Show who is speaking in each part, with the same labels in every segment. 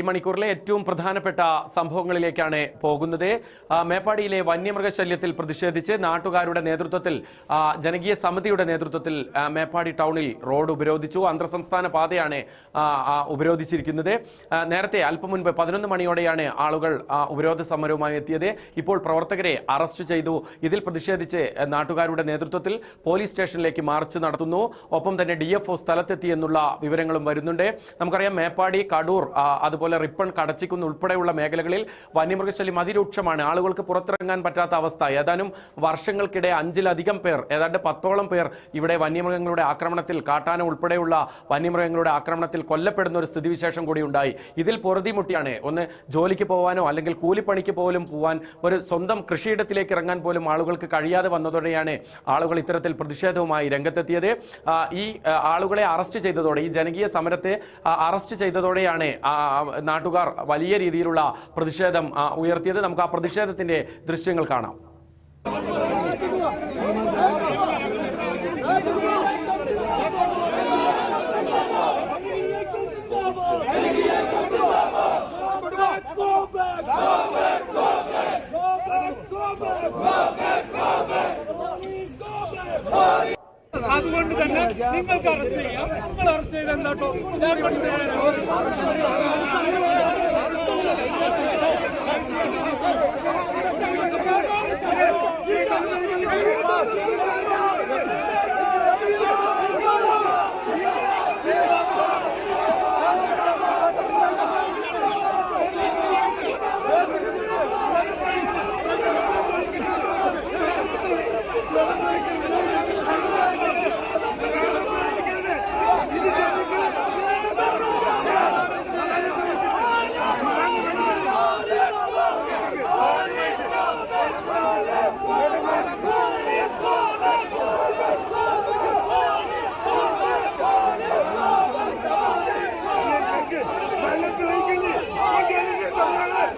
Speaker 1: ഈ മണിക്കൂറിലെ ഏറ്റവും പ്രധാനപ്പെട്ട സംഭവങ്ങളിലേക്കാണ് പോകുന്നത്. മേപ്പാടിയിലെ വന്യമൃഗശല്യത്തിൽ പ്രതിഷേധിച്ച് നാട്ടുകാരുടെ നേതൃത്വത്തിൽ ജനകീയ സമിതിയുടെ നേതൃത്വത്തിൽ മേപ്പാടി ടൗണിൽ റോഡ് ഉപരോധിച്ചു. അന്തർസംസ്ഥാന പാതയാണ് ഉപരോധിച്ചിരിക്കുന്നത്. നേരത്തെ അല്പം മുൻപ് പതിനൊന്ന് മണിയോടെയാണ് ആളുകൾ ഉപരോധ സമരവുമായി എത്തിയത്. ഇപ്പോൾ പ്രവർത്തകരെ അറസ്റ്റ് ചെയ്തു. ഇതിൽ പ്രതിഷേധിച്ച് നാട്ടുകാരുടെ നേതൃത്വത്തിൽ പോലീസ് സ്റ്റേഷനിലേക്ക് മാർച്ച് നടത്തുന്നു. ഒപ്പം തന്നെ ഡി എഫ് ഒ സ്ഥലത്തെത്തി എന്നുള്ള വിവരങ്ങളും വരുന്നുണ്ട്. നമുക്കറിയാം മേപ്പാടി കടൂർ ആ, അതുപോലെ റിപ്പൺ കടച്ചിക്കുന്ന് ഉൾപ്പെടെയുള്ള മേഖലകളിൽ വന്യമൃഗശല്യം അതിരൂക്ഷമാണ്. ആളുകൾക്ക് പുറത്തിറങ്ങാൻ പറ്റാത്ത അവസ്ഥ. ഏതാനും വർഷങ്ങൾക്കിടെ അഞ്ചിലധികം പേർ ഏതാണ്ട് പത്തോളം പേർ ഇവിടെ വന്യമൃഗങ്ങളുടെ ആക്രമണത്തിൽ കാട്ടാന ഉൾപ്പെടെയുള്ള വന്യമൃഗങ്ങളുടെ ആക്രമണത്തിൽ കൊല്ലപ്പെടുന്ന ഒരു സ്ഥിതിവിശേഷം കൂടി ഉണ്ടായി. ഇതിൽ പൊറുതിമുട്ടിയാണ്. ഒന്ന് ജോലിക്ക് പോകാനോ അല്ലെങ്കിൽ കൂലിപ്പണിക്ക് പോലും പോകാൻ ഒരു സ്വന്തം കൃഷിയിടത്തിലേക്ക് ഇറങ്ങാൻ പോലും ആളുകൾക്ക് കഴിയാതെ വന്നതോടെയാണ് ആളുകൾ ഇത്തരത്തിൽ പ്രതിഷേധവുമായി രംഗത്തെത്തിയത്. ഈ ആളുകളെ അറസ്റ്റ് ചെയ്തതോടെ ഈ ജനകീയ സമരത്തെ അറസ്റ്റ് ചെയ്തതോടെയാണ് നാട്ടുകാർ വലിയ രീതിയിലുള്ള പ്രതിഷേധം ഉയർത്തിയത്. നമുക്ക് ആ പ്രതിഷേധത്തിന്റെ ദൃശ്യങ്ങൾ കാണാം.
Speaker 2: അതുകൊണ്ട് തന്നെ നിങ്ങൾക്ക് അറസ്റ്റ് ചെയ്യാം. നിങ്ങൾ അറസ്റ്റ് ചെയ്ത് എന്താട്ടോ ഞാൻ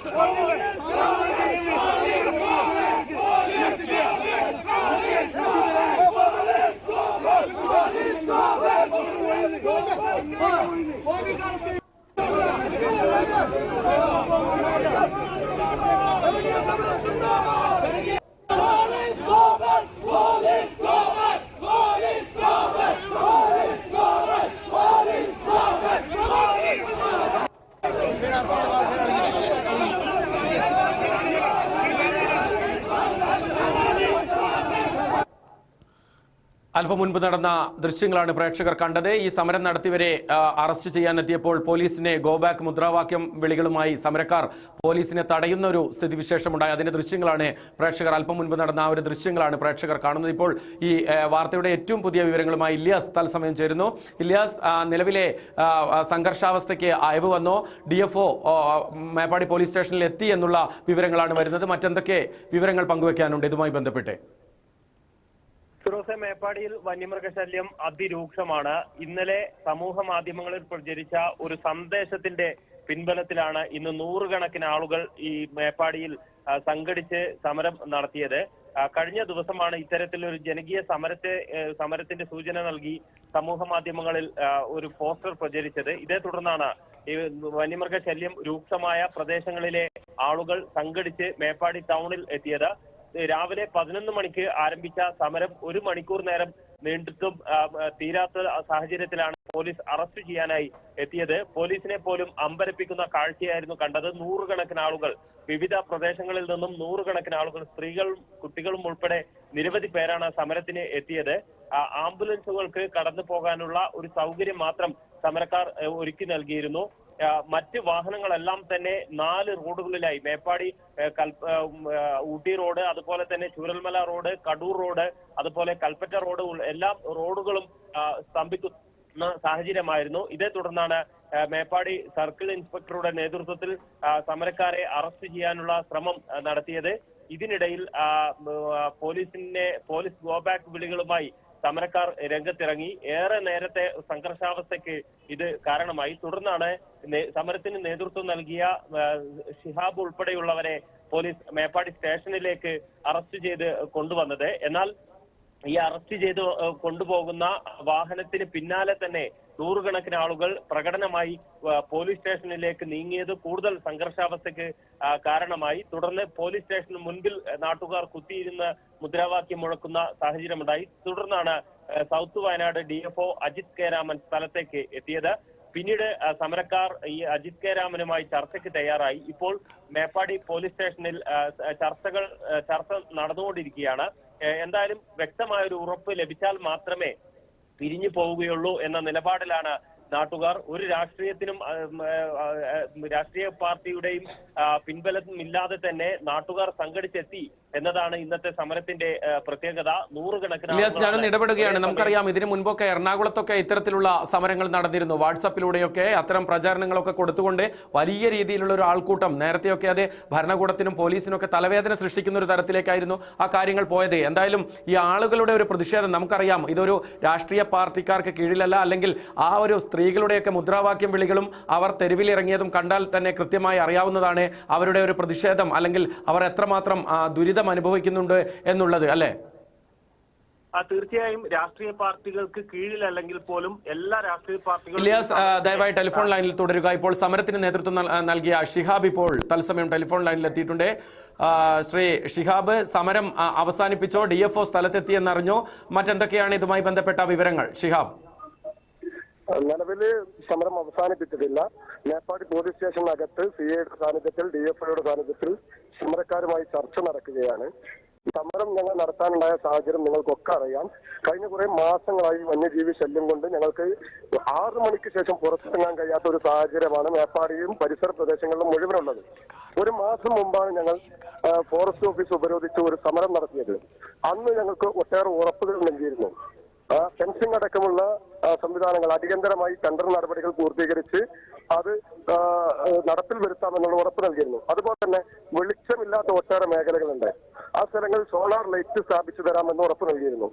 Speaker 1: അല്പം മുൻപ് നടന്ന ദൃശ്യങ്ങളാണ് പ്രേക്ഷകർ കണ്ടത്. ഈ സമരം നടത്തിവരെ അറസ്റ്റ് ചെയ്യാനെത്തിയപ്പോൾ പോലീസിനെ ഗോബാക്ക് മുദ്രാവാക്യം വിളികളുമായി സമരക്കാർ പോലീസിനെ തടയുന്ന ഒരു സ്ഥിതിവിശേഷമുണ്ടായി. അതിന്റെ ദൃശ്യങ്ങളാണ് പ്രേക്ഷകർ അല്പം മുൻപ് നടന്ന ആ ഒരു ദൃശ്യങ്ങളാണ് പ്രേക്ഷകർ കാണുന്നത്. ഇപ്പോൾ ഈ വാർത്തയുടെ ഏറ്റവും പുതിയ വിവരങ്ങളുമായി ഇല്യാസ് തത്സമയം ചേരുന്നു. ഇല്യാസ് നിലവിലെ സംഘർഷാവസ്ഥയ്ക്ക് അയവ് വന്നോ? ഡി എഫ് മേപ്പാടി പോലീസ് സ്റ്റേഷനിൽ എത്തി എന്നുള്ള വിവരങ്ങളാണ് വരുന്നത്. മറ്റെന്തൊക്കെ വിവരങ്ങൾ പങ്കുവെക്കാനുണ്ട്? ഇതുമായി ബന്ധപ്പെട്ട്.
Speaker 3: ഫിറോസെ മേപ്പാടിയിൽ വന്യമൃഗശല്യം അതിരൂക്ഷമാണ്. ഇന്നലെ സമൂഹ മാധ്യമങ്ങളിൽ പ്രചരിച്ച ഒരു സന്ദേശത്തിന്റെ പിൻബലത്തിലാണ് ഇന്ന് നൂറുകണക്കിന് ആളുകൾ ഈ മേപ്പാടിയിൽ സംഘടിച്ച് സമരം നടത്തിയത്. കഴിഞ്ഞ ദിവസമാണ് ഇത്തരത്തിലൊരു ജനകീയ സമരത്തെ സമരത്തിന്റെ സൂചന നൽകി സമൂഹ മാധ്യമങ്ങളിൽ ഒരു പോസ്റ്റർ പ്രചരിച്ചത്. ഇതേ തുടർന്നാണ് ഈ വന്യമൃഗശല്യം രൂക്ഷമായ പ്രദേശങ്ങളിലെ ആളുകൾ സംഘടിച്ച് മേപ്പാടി ടൗണിൽ എത്തിയത്. രാവിലെ പതിനൊന്ന് മണിക്ക് ആരംഭിച്ച സമരം ഒരു മണിക്കൂർ നേരം നീണ്ടിട്ടും തീരാത്ത സാഹചര്യത്തിലാണ് പോലീസ് അറസ്റ്റ് ചെയ്യാനായി എത്തിയത്. പോലീസിനെ പോലും അമ്പരപ്പിക്കുന്ന കാഴ്ചയായിരുന്നു കണ്ടത്. നൂറുകണക്കിന് ആളുകൾ വിവിധ പ്രദേശങ്ങളിൽ നിന്നും നൂറുകണക്കിന് ആളുകൾ സ്ത്രീകളും കുട്ടികളും ഉൾപ്പെടെ നിരവധി പേരാണ് സമരത്തിന് എത്തിയത്. ആംബുലൻസുകൾക്ക് കടന്നു പോകാനുള്ള ഒരു സൗകര്യം മാത്രം സമരക്കാർ ഒരുക്കി നൽകിയിരുന്നു. മറ്റ് വാഹനങ്ങളെല്ലാം തന്നെ നാല് റോഡുകളിലായി. മേപ്പാടി ഊട്ടി റോഡ് അതുപോലെ തന്നെ ചൂരൽമല റോഡ് കടൂർ റോഡ് അതുപോലെ കൽപ്പറ്റ റോഡ് എല്ലാ റോഡുകളും സ്തംഭിക്കുന്ന സാഹചര്യമായിരുന്നു. ഇതേ തുടർന്നാണ് മേപ്പാടി സർക്കിൾ ഇൻസ്പെക്ടറുടെ നേതൃത്വത്തിൽ സമരക്കാരെ അറസ്റ്റ് ചെയ്യാനുള്ള ശ്രമം നടത്തിയത്. ഇതിനിടയിൽ പോലീസിനെ പോലീസ് ഗോബാക്ക് വിളികളുമായി സമരക്കാർ രംഗത്തിറങ്ങി. ഏറെ നേരത്തെ സംഘർഷാവസ്ഥയ്ക്ക് ഇത് കാരണമായി. തുടർന്നാണ് സമരത്തിന് നേതൃത്വം നൽകിയ ഷിഹാബ് ഉൾപ്പെടെയുള്ളവരെ പോലീസ് മേപ്പാടി സ്റ്റേഷനിലേക്ക് അറസ്റ്റ് ചെയ്ത് കൊണ്ടുവന്നത്. എന്നാൽ ഈ അറസ്റ്റ് ചെയ്ത് കൊണ്ടുപോകുന്ന വാഹനത്തിന് പിന്നാലെ തന്നെ നൂറുകണക്കിന് ആളുകൾ പ്രകടനമായി പോലീസ് സ്റ്റേഷനിലേക്ക് നീങ്ങിയത് കൂടുതൽ സംഘർഷാവസ്ഥയ്ക്ക് കാരണമായി. തുടർന്ന് പോലീസ് സ്റ്റേഷന് മുൻപിൽ നാട്ടുകാർ കുത്തിയിരുന്ന് മുദ്രാവാക്യം മുഴക്കുന്ന സാഹചര്യമുണ്ടായി. തുടർന്നാണ് south Wayanad D F Ajith K Raman സ്ഥലത്തേക്ക് എത്തിയത്. പിന്നീട് സമരക്കാർ ഈ അജിത് കെ രാമനുമായി ചർച്ചയ്ക്ക് തയ്യാറായി. ഇപ്പോൾ മേപ്പാടി പോലീസ് സ്റ്റേഷനിൽ ചർച്ചകൾ ചർച്ച നടന്നുകൊണ്ടിരിക്കുകയാണ്. എന്തായാലും വ്യക്തമായ ഒരു ഉറപ്പ് ലഭിച്ചാൽ മാത്രമേ പിരിഞ്ഞു പോവുകയുള്ളൂ എന്ന നിലപാടിലാണ് നാട്ടുകാർ. ഒരു രാഷ്ട്രീയത്തിനും രാഷ്ട്രീയ പാർട്ടിയുടെയും പിൻബലമില്ലാതെ തന്നെ നാട്ടുകാർ സംഘടിച്ചെത്തി എന്നതാണ് ഇന്നത്തെ സമരത്തിന്റെ പ്രത്യേകത. നൂറുകണക്കിന്
Speaker 1: ഞാനൊന്ന് ഇടപെടുകയാണ്. നമുക്കറിയാം ഇതിനു മുൻപൊക്കെ എറണാകുളത്തൊക്കെ ഇത്തരത്തിലുള്ള സമരങ്ങൾ നടന്നിരുന്നു. വാട്സപ്പിലൂടെയൊക്കെ അത്തരം പ്രചാരണങ്ങളൊക്കെ കൊടുത്തുകൊണ്ട് വലിയ രീതിയിലുള്ള ഒരു ആൾക്കൂട്ടം നേരത്തെയൊക്കെ അത് ഭരണകൂടത്തിനും പോലീസിനൊക്കെ തലവേദന സൃഷ്ടിക്കുന്ന ഒരു തരത്തിലേക്കായിരുന്നു ആ കാര്യങ്ങൾ പോയത്. എന്തായാലും ഈ ആളുകളുടെ ഒരു പ്രതിഷേധം നമുക്കറിയാം. ഇതൊരു രാഷ്ട്രീയ പാർട്ടിക്കാർക്ക് കീഴിലല്ല അല്ലെങ്കിൽ ആ ഒരു സ്ത്രീകളുടെയൊക്കെ മുദ്രാവാക്യം വിളികളും അവർ തെരുവിലിറങ്ങിയതും കണ്ടാൽ തന്നെ കൃത്യമായി അറിയാവുന്നതാണ് അവരുടെ ഒരു പ്രതിഷേധം. അല്ലെങ്കിൽ അവർ എത്രമാത്രം ആ, ദുരിതം അനുഭവിക്കുന്നുണ്ട് എന്നുള്ളത് അല്ലേ?
Speaker 3: ആ തീർച്ചയായും രാഷ്ട്രീയ പാർട്ടികൾക്ക് കീഴിലല്ലെങ്കിൽ പോലും എല്ലാ രാഷ്ട്രീയ പാർട്ടികളും
Speaker 1: ഇലിയാസ് ദയവായി ടെലിഫോൺ ലൈനിൽ തുടരുക. ഇപ്പോൾ സമരത്തിന് നേതൃത്വം നൽകിയ ഷിഹാബ് ഇപ്പോൾ തത്സമയം ടെലിഫോൺ ലൈനിൽ എത്തിയിട്ടുണ്ട്. ശ്രീ ഷിഹാബ് സമരം അവസാനിപ്പിച്ചോ? ഡി എഫ് ഒ സ്ഥലത്തെത്തിയെന്നറിഞ്ഞോ മറ്റെന്തൊക്കെയാണ് ഇതുമായി ബന്ധപ്പെട്ട വിവരങ്ങൾ? ഷിഹാബ്.
Speaker 4: നിലവിൽ സമരം അവസാനിപ്പിച്ചിട്ടില്ല. മേപ്പാടി പോലീസ് സ്റ്റേഷനകത്ത് സി എയുടെ സാന്നിധ്യത്തിൽ ഡി എഫ് ഐയുടെ സാന്നിധ്യത്തിൽ സമരക്കാരുമായി ചർച്ച നടക്കുകയാണ്. സമരം ഞങ്ങൾ നടത്താനുണ്ടായ സാഹചര്യം നിങ്ങൾക്കൊക്കെ അറിയാം. കഴിഞ്ഞ കുറെ മാസങ്ങളായി വന്യജീവി ശല്യം കൊണ്ട് ഞങ്ങൾക്ക് ആറു മണിക്ക് ശേഷം പുറത്തിറങ്ങാൻ കഴിയാത്ത ഒരു സാഹചര്യമാണ് മേപ്പാടിയും പരിസര പ്രദേശങ്ങളിലും മുഴുവനുള്ളത്. ഒരു മാസം മുമ്പാണ് ഞങ്ങൾ ഫോറസ്റ്റ് ഓഫീസ് ഉപരോധിച്ച് ഒരു സമരം നടത്തിയത്. അന്ന് ഞങ്ങൾക്ക് ഒട്ടേറെ ഉറപ്പുകൾ നൽകിയിരുന്നു. ഫെൻസിംഗ് അടക്കമുള്ള സംവിധാനങ്ങൾ അടിയന്തരമായി ടെൻഡർ നടപടികൾ പൂർത്തീകരിച്ച് അത് നടപ്പിൽ വരുത്താമെന്നുള്ള ഉറപ്പ് നൽകിയിരുന്നു. അതുപോലെ തന്നെ വെളിച്ചമില്ലാത്ത ഒട്ടേറെ മേഖലകളുണ്ട്. ആ സ്ഥലങ്ങളിൽ സോളാർ ലൈറ്റ് സ്ഥാപിച്ചു തരാമെന്ന് ഉറപ്പ് നൽകിയിരുന്നു.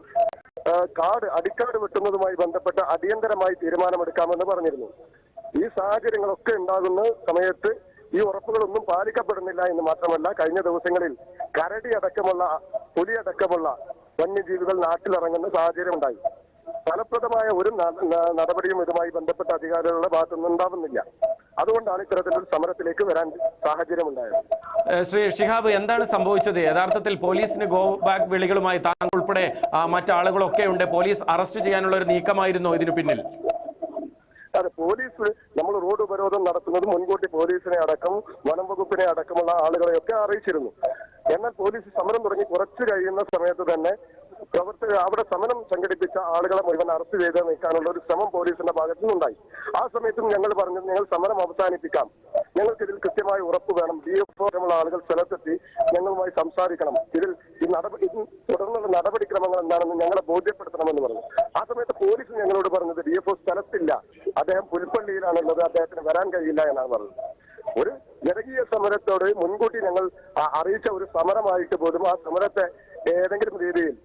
Speaker 4: കാട് അടിക്കാട് വെട്ടുന്നതുമായി ബന്ധപ്പെട്ട് അടിയന്തരമായി തീരുമാനമെടുക്കാമെന്ന് പറഞ്ഞിരുന്നു. ഈ സാഹചര്യങ്ങളൊക്കെ ഉണ്ടാകുന്ന സമയത്ത് ഈ ഉറപ്പുകളൊന്നും പാലിക്കപ്പെടുന്നില്ല എന്ന് മാത്രമല്ല കഴിഞ്ഞ ദിവസങ്ങളിൽ കരടി അടക്കമുള്ള പുലി അടക്കമുള്ള വന്യജീവികൾ നാട്ടിലിറങ്ങുന്ന സാഹചര്യം ഉണ്ടായി ഫലപ്രദമായ ഒരു നടപടിയും ഇതുമായി ബന്ധപ്പെട്ട അധികാരികളുടെ ഭാഗത്തുനിന്ന് ഉണ്ടാവുന്നില്ല അതുകൊണ്ടാണ് ഇത്തരത്തിലൊരു സമരത്തിലേക്ക് വരാൻ സാഹചര്യമുണ്ടായത്.
Speaker 1: ഉണ്ടായത് ശ്രീ ഷിഹാബ് എന്താണ് സംഭവിച്ചത്? യഥാർത്ഥത്തിൽ പോലീസിന് ഗോ ബാക്ക് വിളികളുമായി താങ്കൾ ഉൾപ്പെടെ മറ്റാളുകളൊക്കെ ഉണ്ട്. പോലീസ് അറസ്റ്റ് ചെയ്യാനുള്ള ഒരു നീക്കമായിരുന്നു ഇതിനു പിന്നിൽ.
Speaker 4: അതെ പോലീസ് നമ്മൾ റോഡ് ഉപരോധം നടത്തുന്നത് മുൻകൂട്ടി പോലീസിനെ അടക്കം വനം വകുപ്പിനെ അടക്കമുള്ള ആളുകളെയൊക്കെ അറിയിച്ചിരുന്നു. എന്നാൽ പോലീസ് സമരം തുടങ്ങി കുറച്ചു കഴിയുന്ന സമയത്ത് തന്നെ പ്രവർത്തക അവിടെ സമരം സംഘടിപ്പിച്ച ആളുകളെ മുഴുവൻ അറസ്റ്റ് ചെയ്ത് നീക്കാനുള്ള ഒരു ശ്രമം പോലീസിന്റെ ഭാഗത്തു നിന്നുണ്ടായി. ആ സമയത്തും ഞങ്ങൾ പറഞ്ഞു ഞങ്ങൾ സമരം അവസാനിപ്പിക്കാം. ഞങ്ങൾക്ക് ഇതിൽ കൃത്യമായ ഉറപ്പ് വേണം. ഡി എഫ് ഉള്ള ആളുകൾ സ്ഥലത്തെത്തി ഞങ്ങളുമായി സംസാരിക്കണം. ഇതിൽ ഈ നടപടി തുടർന്നുള്ള നടപടിക്രമങ്ങൾ എന്താണെന്ന് ഞങ്ങളെ ബോധ്യപ്പെടുത്തണമെന്ന് പറഞ്ഞു. ആ സമയത്ത് പോലീസ് ഞങ്ങളോട് പറഞ്ഞത് ഡി എഫ് സ്ഥലത്തില്ല. അദ്ദേഹം പുൽപ്പള്ളിയിലാണുള്ളത്. അദ്ദേഹത്തിന് വരാൻ കഴിയില്ല എന്നാണ് പറഞ്ഞത്. ഒരു ജനകീയ സമരത്തോട് മുൻകൂട്ടി ഞങ്ങൾ അറിയിച്ച ഒരു സമരമായിട്ട് പോലും ആ സമരത്തെ ഏതെങ്കിലും രീതിയിൽ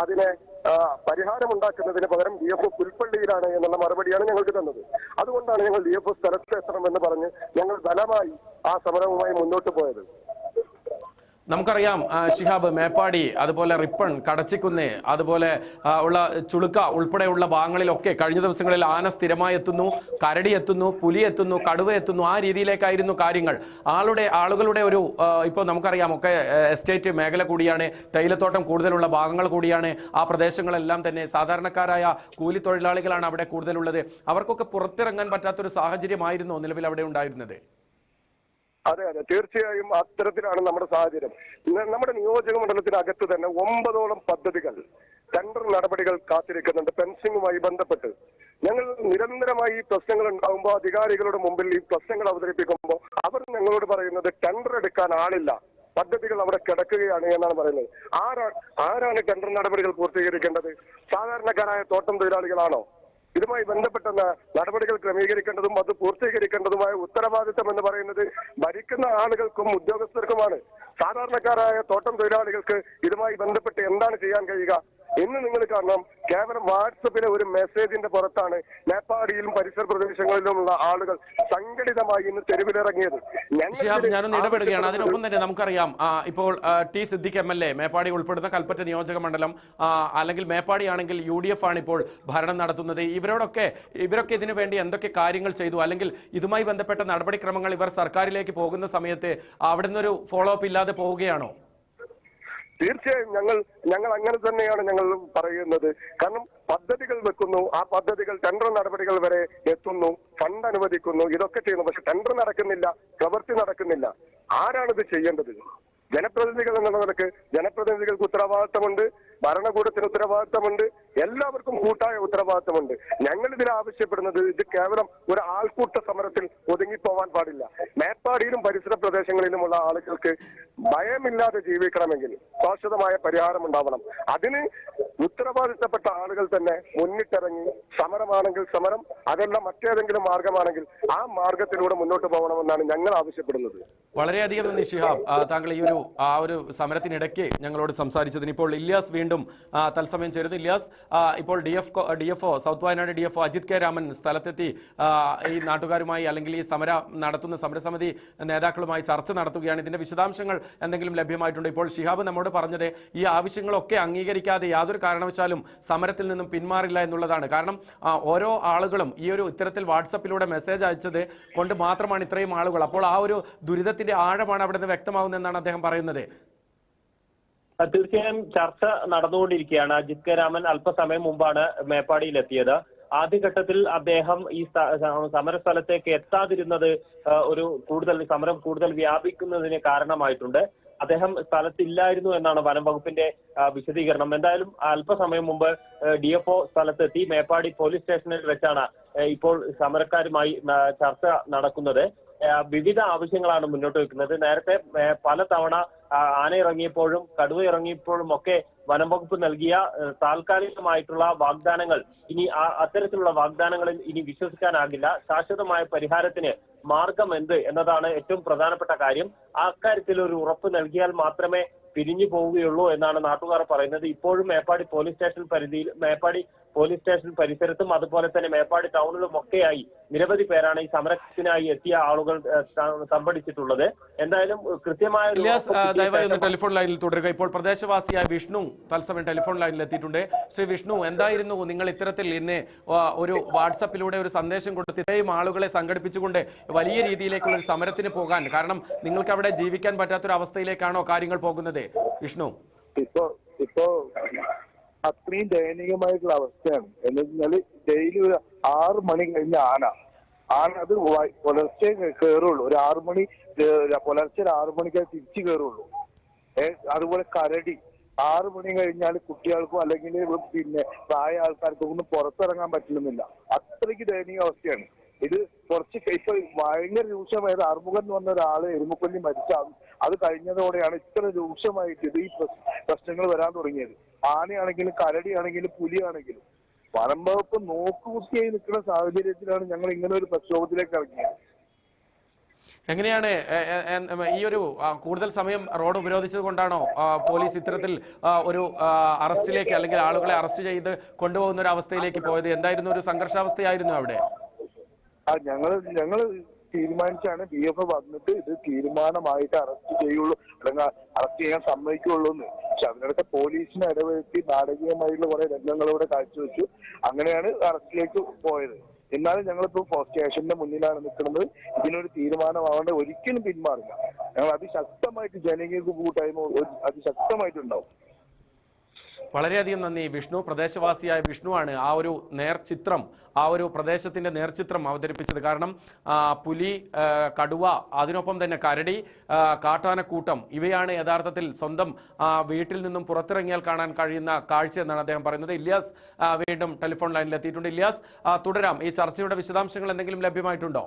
Speaker 4: അതിനെ പരിഹാരം പരിഹാരമുണ്ടാക്കുന്നതിന് പകരം ഡി എഫ് പുൽപ്പള്ളിയിലാണ് എന്നുള്ള മറുപടിയാണ് ഞങ്ങൾക്ക് തന്നത്. അതുകൊണ്ടാണ് ഞങ്ങൾ ഡി എഫ് സ്ഥലത്ത് എത്തണമെന്ന് പറഞ്ഞ് ഞങ്ങൾ ബലമായി ആ സമരവുമായി മുന്നോട്ട് പോയത്.
Speaker 1: നമുക്കറിയാം ഷിഹാബ് മേപ്പാടി അതുപോലെ റിപ്പൺ കടച്ചിക്കുന്ന് അതുപോലെ ഉള്ള ചുളുക്ക ഉൾപ്പെടെയുള്ള ഭാഗങ്ങളിലൊക്കെ കഴിഞ്ഞ ദിവസങ്ങളിൽ ആന സ്ഥിരമായി എത്തുന്നു കരടി എത്തുന്നു പുലി എത്തുന്നു കടുവ എത്തുന്നു ആ രീതിയിലേക്കായിരുന്നു കാര്യങ്ങൾ. ആളുടെ ആളുകളുടെ ഒരു ഇപ്പോൾ നമുക്കറിയാം ഒക്കെ എസ്റ്റേറ്റ് മേഖല കൂടിയാണ് തേയിലത്തോട്ടം കൂടുതലുള്ള ഭാഗങ്ങൾ കൂടിയാണ് ആ പ്രദേശങ്ങളെല്ലാം തന്നെ സാധാരണക്കാരായ കൂലി തൊഴിലാളികളാണ് അവിടെ കൂടുതലുള്ളത്. അവർക്കൊക്കെ പുറത്തിറങ്ങാൻ പറ്റാത്തൊരു സാഹചര്യമായിരുന്നു നിലവിൽ അവിടെ ഉണ്ടായിരുന്നത്.
Speaker 4: അതെ അതെ. തീർച്ചയായും അത്തരത്തിലാണ് നമ്മുടെ സാഹചര്യം. നമ്മുടെ നിയോജക മണ്ഡലത്തിനകത്ത് തന്നെ ഒമ്പതോളം പദ്ധതികൾ ടെൻഡർ നടപടികൾ കാത്തിരിക്കുന്നുണ്ട് ഫെൻസിംഗുമായി ബന്ധപ്പെട്ട്. ഞങ്ങൾ നിരന്തരമായി ഈ പ്രശ്നങ്ങൾ ഉണ്ടാകുമ്പോൾ അധികാരികളുടെ മുമ്പിൽ ഈ പ്രശ്നങ്ങൾ അവതരിപ്പിക്കുമ്പോൾ അവർ ഞങ്ങളോട് പറയുന്നത് ടെൻഡർ എടുക്കാൻ ആളില്ല. പദ്ധതികൾ അവിടെ കിടക്കുകയാണ് എന്നാണ് പറയുന്നത്. ആരാണ് ആരാണ് ടെൻഡർ നടപടികൾ പൂർത്തീകരിക്കേണ്ടത്? സാധാരണക്കാരായ തോട്ടം തൊഴിലാളികളാണോ? ഇതുമായി ബന്ധപ്പെട്ട നടപടികൾ ക്രമീകരിക്കേണ്ടതും അത് പൂർത്തീകരിക്കേണ്ടതുമായ ഉത്തരവാദിത്തം എന്ന് പറയുന്നത് ഭരിക്കുന്ന ആളുകൾക്കും ഉദ്യോഗസ്ഥർക്കുമാണ്. സാധാരണക്കാരായ തോട്ടം തൊഴിലാളികൾക്ക് ഇതുമായി ബന്ധപ്പെട്ട് എന്താണ് ചെയ്യാൻ കഴിയുക? ഇന്ന് നിങ്ങൾ കാണണം കേവലം വാട്സപ്പിലെ ഒരു മെസ്സേജിന്റെ പുറത്താണ് നേപ്പാടിയിലും പരിസര പ്രദേശങ്ങളിലുമുള്ള ആളുകൾ സംഘടിതമായി ഇന്ന് തെരുവിലിറങ്ങിയത്.
Speaker 1: ഞാനൊന്ന് ഇടപെടുകയാണ്. അതിനൊപ്പം തന്നെ നമുക്കറിയാം ഇപ്പോൾ T Siddique M L A Meppadi ഉൾപ്പെടുന്ന കൽപ്പറ്റ നിയോജക മണ്ഡലം അല്ലെങ്കിൽ മേപ്പാടി ആണെങ്കിൽ യു ഡി എഫ് ആണ് ഇപ്പോൾ ഭരണം നടത്തുന്നത്. ഇവരോടൊക്കെ ഇവരൊക്കെ ഇതിനു വേണ്ടി എന്തൊക്കെ കാര്യങ്ങൾ ചെയ്തു? അല്ലെങ്കിൽ ഇതുമായി ബന്ധപ്പെട്ട നടപടിക്രമങ്ങൾ ഇവർ സർക്കാരിലേക്ക് പോകുന്ന സമയത്ത് അവിടെ നിന്നൊരു ഫോളോ അപ്പ് ഇല്ലാതെ പോവുകയാണോ?
Speaker 4: തീർച്ചയായും ഞങ്ങൾ ഞങ്ങൾ അങ്ങനെ തന്നെയാണ് ഞങ്ങൾ പറയുന്നത്. കാരണം പദ്ധതികൾ വെക്കുന്നു ആ പദ്ധതികൾ ടെൻഡർ നടപടികൾ വരെ എത്തുന്നു ഫണ്ട് അനുവദിക്കുന്നു ഇതൊക്കെ ചെയ്യുന്നു. പക്ഷെ ടെൻഡർ നടക്കുന്നില്ല പ്രവൃത്തി നടക്കുന്നില്ല. ആരാണിത് ചെയ്യേണ്ടത്? ജനപ്രതിനിധികൾ എന്നുള്ള നിലയ്ക്ക് ജനപ്രതിനിധികൾക്ക് ഉത്തരവാദിത്തമുണ്ട് ഭരണകൂടത്തിന് ഉത്തരവാദിത്തമുണ്ട് എല്ലാവർക്കും കൂട്ടായ ഉത്തരവാദിത്തമുണ്ട്. ഞങ്ങൾ ഇതിൽ ആവശ്യപ്പെടുന്നത് ഇത് കേവലം ഒരു ആൾക്കൂട്ട സമരത്തിൽ ഒതുങ്ങിപ്പോവാൻ പാടില്ല. മേപ്പാടിയിലും പരിസര പ്രദേശങ്ങളിലുമുള്ള ആളുകൾക്ക് ഭയമില്ലാതെ ജീവിക്കണമെങ്കിൽ ശാശ്വതമായ പരിഹാരം ഉണ്ടാവണം. അതിന് ഉത്തരവാദിത്തപ്പെട്ട ആളുകൾ തന്നെ മുന്നിട്ടിറങ്ങി സമരമാണെങ്കിൽ സമരം അതല്ല മറ്റേതെങ്കിലും മാർഗമാണെങ്കിൽ ആ മാർഗത്തിലൂടെ മുന്നോട്ട് പോകണമെന്നാണ് ഞങ്ങൾ ആവശ്യപ്പെടുന്നത്.
Speaker 1: വളരെയധികം നന്ദി ഷിഹാബ്. താങ്കൾ ഈ ഒരു ആ ഒരു സമരത്തിനിടയ്ക്ക് ഞങ്ങളോട് സംസാരിച്ചതിന് ഇപ്പോൾ ഇല്യാസ് വീണ്ടും തത്സമയം ചേരുന്നു. ഇല്യാസ് ഇപ്പോൾ D F D F O south Wayanad D F O Ajith K Raman സ്ഥലത്തെത്തി ഈ നാട്ടുകാരുമായി അല്ലെങ്കിൽ ഈ സമര നടത്തുന്ന സമരസമിതി നേതാക്കളുമായി ചർച്ച നടത്തുകയാണ്. ഇതിന്റെ വിശദാംശങ്ങൾ എന്തെങ്കിലും ലഭ്യമായിട്ടുണ്ട്? ഇപ്പോൾ ഷിഹാബ് നമ്മോട് പറഞ്ഞത് ഈ ആവശ്യങ്ങളൊക്കെ അംഗീകരിക്കാതെ യാതൊരു കാരണവശാലും സമരത്തിൽ നിന്നും പിന്മാറില്ല എന്നുള്ളതാണ്. കാരണം ഓരോ ആളുകളും ഈ ഒരു ഇത്തരത്തിൽ വാട്സപ്പിലൂടെ മെസ്സേജ് അയച്ചത് കൊണ്ട് മാത്രമാണ് ഇത്രയും ആളുകൾ. അപ്പോൾ ആ ഒരു ദുരിതത്തിന്റെ ആഴമാണ് അവിടെ നിന്ന് വ്യക്തമാകുന്നതെന്നാണ് അദ്ദേഹം പറയുന്നത്.
Speaker 3: തീർച്ചയായും ചർച്ച നടന്നുകൊണ്ടിരിക്കുകയാണ്. അജിത് കെ രാമൻ അല്പസമയം മുമ്പാണ് മേപ്പാടിയിലെത്തിയത്. ആദ്യഘട്ടത്തിൽ അദ്ദേഹം ഈ സമരസ്ഥലത്തേക്ക് എത്താതിരുന്നത് ഒരു കൂടുതൽ സമരം കൂടുതൽ വ്യാപിക്കുന്നതിന് കാരണമായിട്ടുണ്ട്. അദ്ദേഹം സ്ഥലത്തില്ലായിരുന്നു എന്നാണ് വനം വകുപ്പിന്റെ വിശദീകരണം. എന്തായാലും അല്പസമയം മുമ്പ് ഡി എഫ് ഒ സ്ഥലത്തെത്തി മേപ്പാടി പോലീസ് സ്റ്റേഷനിൽ വെച്ചാണ് ഇപ്പോൾ സമരക്കാരുമായി ചർച്ച നടക്കുന്നത്. വിവിധ ആവശ്യങ്ങളാണ് മുന്നോട്ട് വെക്കുന്നത്. നേരത്തെ പല പലതവണ ആന ഇറങ്ങിയപ്പോഴും കടുവ ഇറങ്ങിയപ്പോഴും ഒക്കെ വനം വകുപ്പ് നൽകിയ താൽക്കാലികമായിട്ടുള്ള വാഗ്ദാനങ്ങൾ ഇനി അത്തരത്തിലുള്ള വാഗ്ദാനങ്ങളിൽ ഇനി വിശ്വസിക്കാനാകില്ല. ശാശ്വതമായ പരിഹാരത്തിന് മാർഗം എന്ത് എന്നതാണ് ഏറ്റവും പ്രധാനപ്പെട്ട കാര്യം. ആ കാര്യത്തിൽ ഒരു ഉറപ്പ് നൽകിയാൽ മാത്രമേ പിരിഞ്ഞു പോവുകയുള്ളൂ എന്നാണ് നാട്ടുകാർ പറയുന്നത്. ഇപ്പോഴും മേപ്പാടി പോലീസ് സ്റ്റേഷൻ പരിധിയിൽ മേപ്പാടി പോലീസ് സ്റ്റേഷൻ പരിസരത്തും അതുപോലെ തന്നെ മേപ്പാടി ടൗണിലും ഒക്കെയായി നിരവധി പേരാണ് ഈ സമരത്തിനായി എത്തിയ ആളുകൾ സംഭടിച്ചിട്ടുള്ളത് എന്തായാലും കൃത്യമായ
Speaker 1: ദയവായി ഒന്ന് ടെലിഫോൺ ലൈനിൽ തുടരുക. ഇപ്പോൾ പ്രദേശവാസിയായ വിഷ്ണു തത്സമയം ടെലിഫോൺ ലൈനിൽ എത്തിയിട്ടുണ്ട്. ശ്രീ വിഷ്ണു എന്തായിരുന്നു നിങ്ങൾ ഇത്തരത്തിൽ ഇന്ന് ഒരു വാട്സപ്പിലൂടെ ഒരു സന്ദേശം കൊടുത്ത് ഇത്രയും ആളുകളെ സംഘടിപ്പിച്ചുകൊണ്ട് വലിയ രീതിയിലേക്കുള്ള ഒരു സമരത്തിന് പോകാൻ? കാരണം നിങ്ങൾക്ക് അവിടെ ജീവിക്കാൻ പറ്റാത്തൊരു അവസ്ഥയിലേക്കാണോ കാര്യങ്ങൾ പോകുന്നത്? വിഷ്ണു.
Speaker 5: ഇപ്പോ ഇപ്പൊ അത്രയും ദയനീയമായിട്ടുള്ള അവസ്ഥയാണ്. എന്ന് വെച്ചാൽ ഡെയിലി ഒരു ആറ് മണി കഴിഞ്ഞ ആന. ആന അത് പുലർച്ചെ കയറുള്ളൂ ഒരു ആറു മണി പുലർച്ചെ ഒരു ആറു മണിക്ക് തിരിച്ചു കയറുള്ളൂ അതുപോലെ കരടി. ആറു മണി കഴിഞ്ഞാൽ കുട്ടികൾക്കോ അല്ലെങ്കിൽ പിന്നെ പ്രായ ആൾക്കാർക്കോ ഒന്നും പുറത്തിറങ്ങാൻ പറ്റുന്നില്ല. അത്രയ്ക്ക് ദയനീയ അവസ്ഥയാണ്. ഇത് കുറച്ച് ഇപ്പൊ ഭയങ്കര രൂക്ഷമായത് അറുമുഖം എന്ന് പറഞ്ഞ ഒരാൾ എരുമക്കൊല്ലി മരിച്ച അത് കഴിഞ്ഞതോടെയാണ് ഇത്ര രൂക്ഷമായിട്ട് ഇത് ഈ പ്രശ്നങ്ങൾ വരാൻ തുടങ്ങിയത്. ആനയാണെങ്കിലും കരടിയാണെങ്കിലും പുലിയാണെങ്കിലും വനം വകുപ്പ് നോക്കുകുത്തിയായി നിൽക്കുന്ന സാഹചര്യത്തിലാണ് ഞങ്ങൾ ഇങ്ങനെ ഒരു പ്രക്ഷോഭത്തിലേക്ക് ഇറങ്ങിയത്.
Speaker 1: എങ്ങനെയാണ് ഈ ഒരു കൂടുതൽ സമയം റോഡ് ഉപരോധിച്ചത് കൊണ്ടാണോ പോലീസ് ഇത്തരത്തിൽ ഒരു അറസ്റ്റിലേക്ക് അല്ലെങ്കിൽ ആളുകളെ അറസ്റ്റ് ചെയ്ത് കൊണ്ടുപോകുന്ന ഒരു അവസ്ഥയിലേക്ക് പോയത്? എന്തായിരുന്നു ഒരു സംഘർഷാവസ്ഥയായിരുന്നു അവിടെ?
Speaker 5: ഞങ്ങൾ ഞങ്ങൾ തീരുമാനിച്ചാണ് ബി എഫ് വന്നിട്ട് ഇത് തീരുമാനമായിട്ട് അറസ്റ്റ് ചെയ്യുള്ളൂ അല്ലെങ്കിൽ അറസ്റ്റ് ചെയ്യാൻ സമ്മതിക്കുള്ളൂ എന്ന് പക്ഷെ അതിനിടയ്ക്ക് പോലീസിനെ ഇടവരുത്തി നാടകീയമായിട്ടുള്ള കുറെ രംഗങ്ങളിലൂടെ കാഴ്ചവെച്ചു. അങ്ങനെയാണ് അറസ്റ്റിലേക്ക് പോയത്. എന്നാലും ഞങ്ങളിപ്പോ സ്റ്റേഷന്റെ മുന്നിലാണ് നിൽക്കുന്നത്. ഇതിനൊരു തീരുമാനമാവേണ്ട ഒരിക്കലും പിന്മാറില്ല. ഞങ്ങൾ അതിശക്തമായിട്ട് ജനകീയ കൂട്ടായ്മ അതിശക്തമായിട്ടുണ്ടാവും.
Speaker 1: വളരെയധികം നന്ദി. വിഷ്ണു പ്രദേശവാസിയായ വിഷ്ണുവാണ് ആ ഒരു നേർചിത്രം ആ ഒരു പ്രദേശത്തിന്റെ നേർചിത്രം അവതരിപ്പിച്ചത്. കാരണം പുലി കടുവ അതിനൊപ്പം തന്നെ കരടി കാട്ടാനക്കൂട്ടം ഇവയാണ് യഥാർത്ഥത്തിൽ സ്വന്തം വീട്ടിൽ നിന്നും പുറത്തിറങ്ങിയാൽ കാണാൻ കഴിയുന്ന കാഴ്ച എന്നാണ് അദ്ദേഹം പറയുന്നത്. ഇല്യാസ് വീണ്ടും ടെലിഫോൺ ലൈനിൽ എത്തിയിട്ടുണ്ട്. ഇല്യാസ് തുടരാം. ഈ ചർച്ചയുടെ വിശദാംശങ്ങൾ എന്തെങ്കിലും ലഭ്യമായിട്ടുണ്ടോ?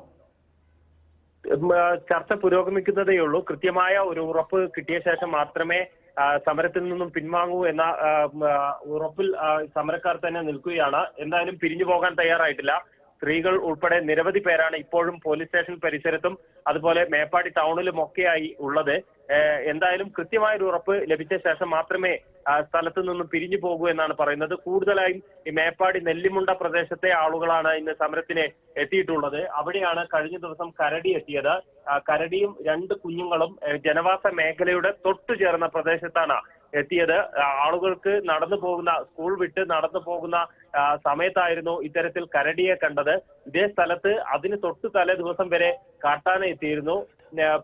Speaker 3: ചർച്ച പുരോഗമിക്കുന്നതേയുള്ളൂ കൃത്യമായ ഒരു ഉറപ്പ് കിട്ടിയ ശേഷം മാത്രമേ സമരത്തിൽ നിന്നും പിൻവാങ്ങൂ എന്ന ഉറപ്പിൽ സമരക്കാർ തന്നെ നിൽക്കുകയാണ്. എന്തായാലും പിരിഞ്ഞു പോകാൻ തയ്യാറായിട്ടില്ല. സ്ത്രീകൾ ഉൾപ്പെടെ നിരവധി പേരാണ് ഇപ്പോഴും പോലീസ് സ്റ്റേഷൻ പരിസരത്തും അതുപോലെ മേപ്പാടി ടൗണിലും ഒക്കെയായി ഉള്ളത്. എന്തായാലും കൃത്യമായ ഒരു ഉറപ്പ് ലഭിച്ച ശേഷം മാത്രമേ സ്ഥലത്ത് നിന്നും പിരിഞ്ഞു പോകൂ എന്നാണ് പറയുന്നത്. കൂടുതലായും ഈ മേപ്പാടി നെല്ലിമുണ്ട പ്രദേശത്തെ ആളുകളാണ് ഇന്ന് സമരത്തിന് എത്തിയിട്ടുള്ളത്. അവിടെയാണ് കഴിഞ്ഞ ദിവസം കരടി എത്തിയത്. കരടിയും രണ്ട് കുഞ്ഞുങ്ങളും ജനവാസ മേഖലയുടെ തൊട്ടു ചേർന്ന പ്രദേശത്താണ് എത്തിയത്. ആളുകൾക്ക് നടന്നു പോകുന്ന സ്കൂൾ വിട്ട് നടന്നു പോകുന്ന സമയത്തായിരുന്നു ഇത്തരത്തിൽ കരടിയെ കണ്ടത്. ഇതേ സ്ഥലത്ത് അതിന് തൊട്ട് തലേ ദിവസം വരെ കാട്ടാന എത്തിയിരുന്നു.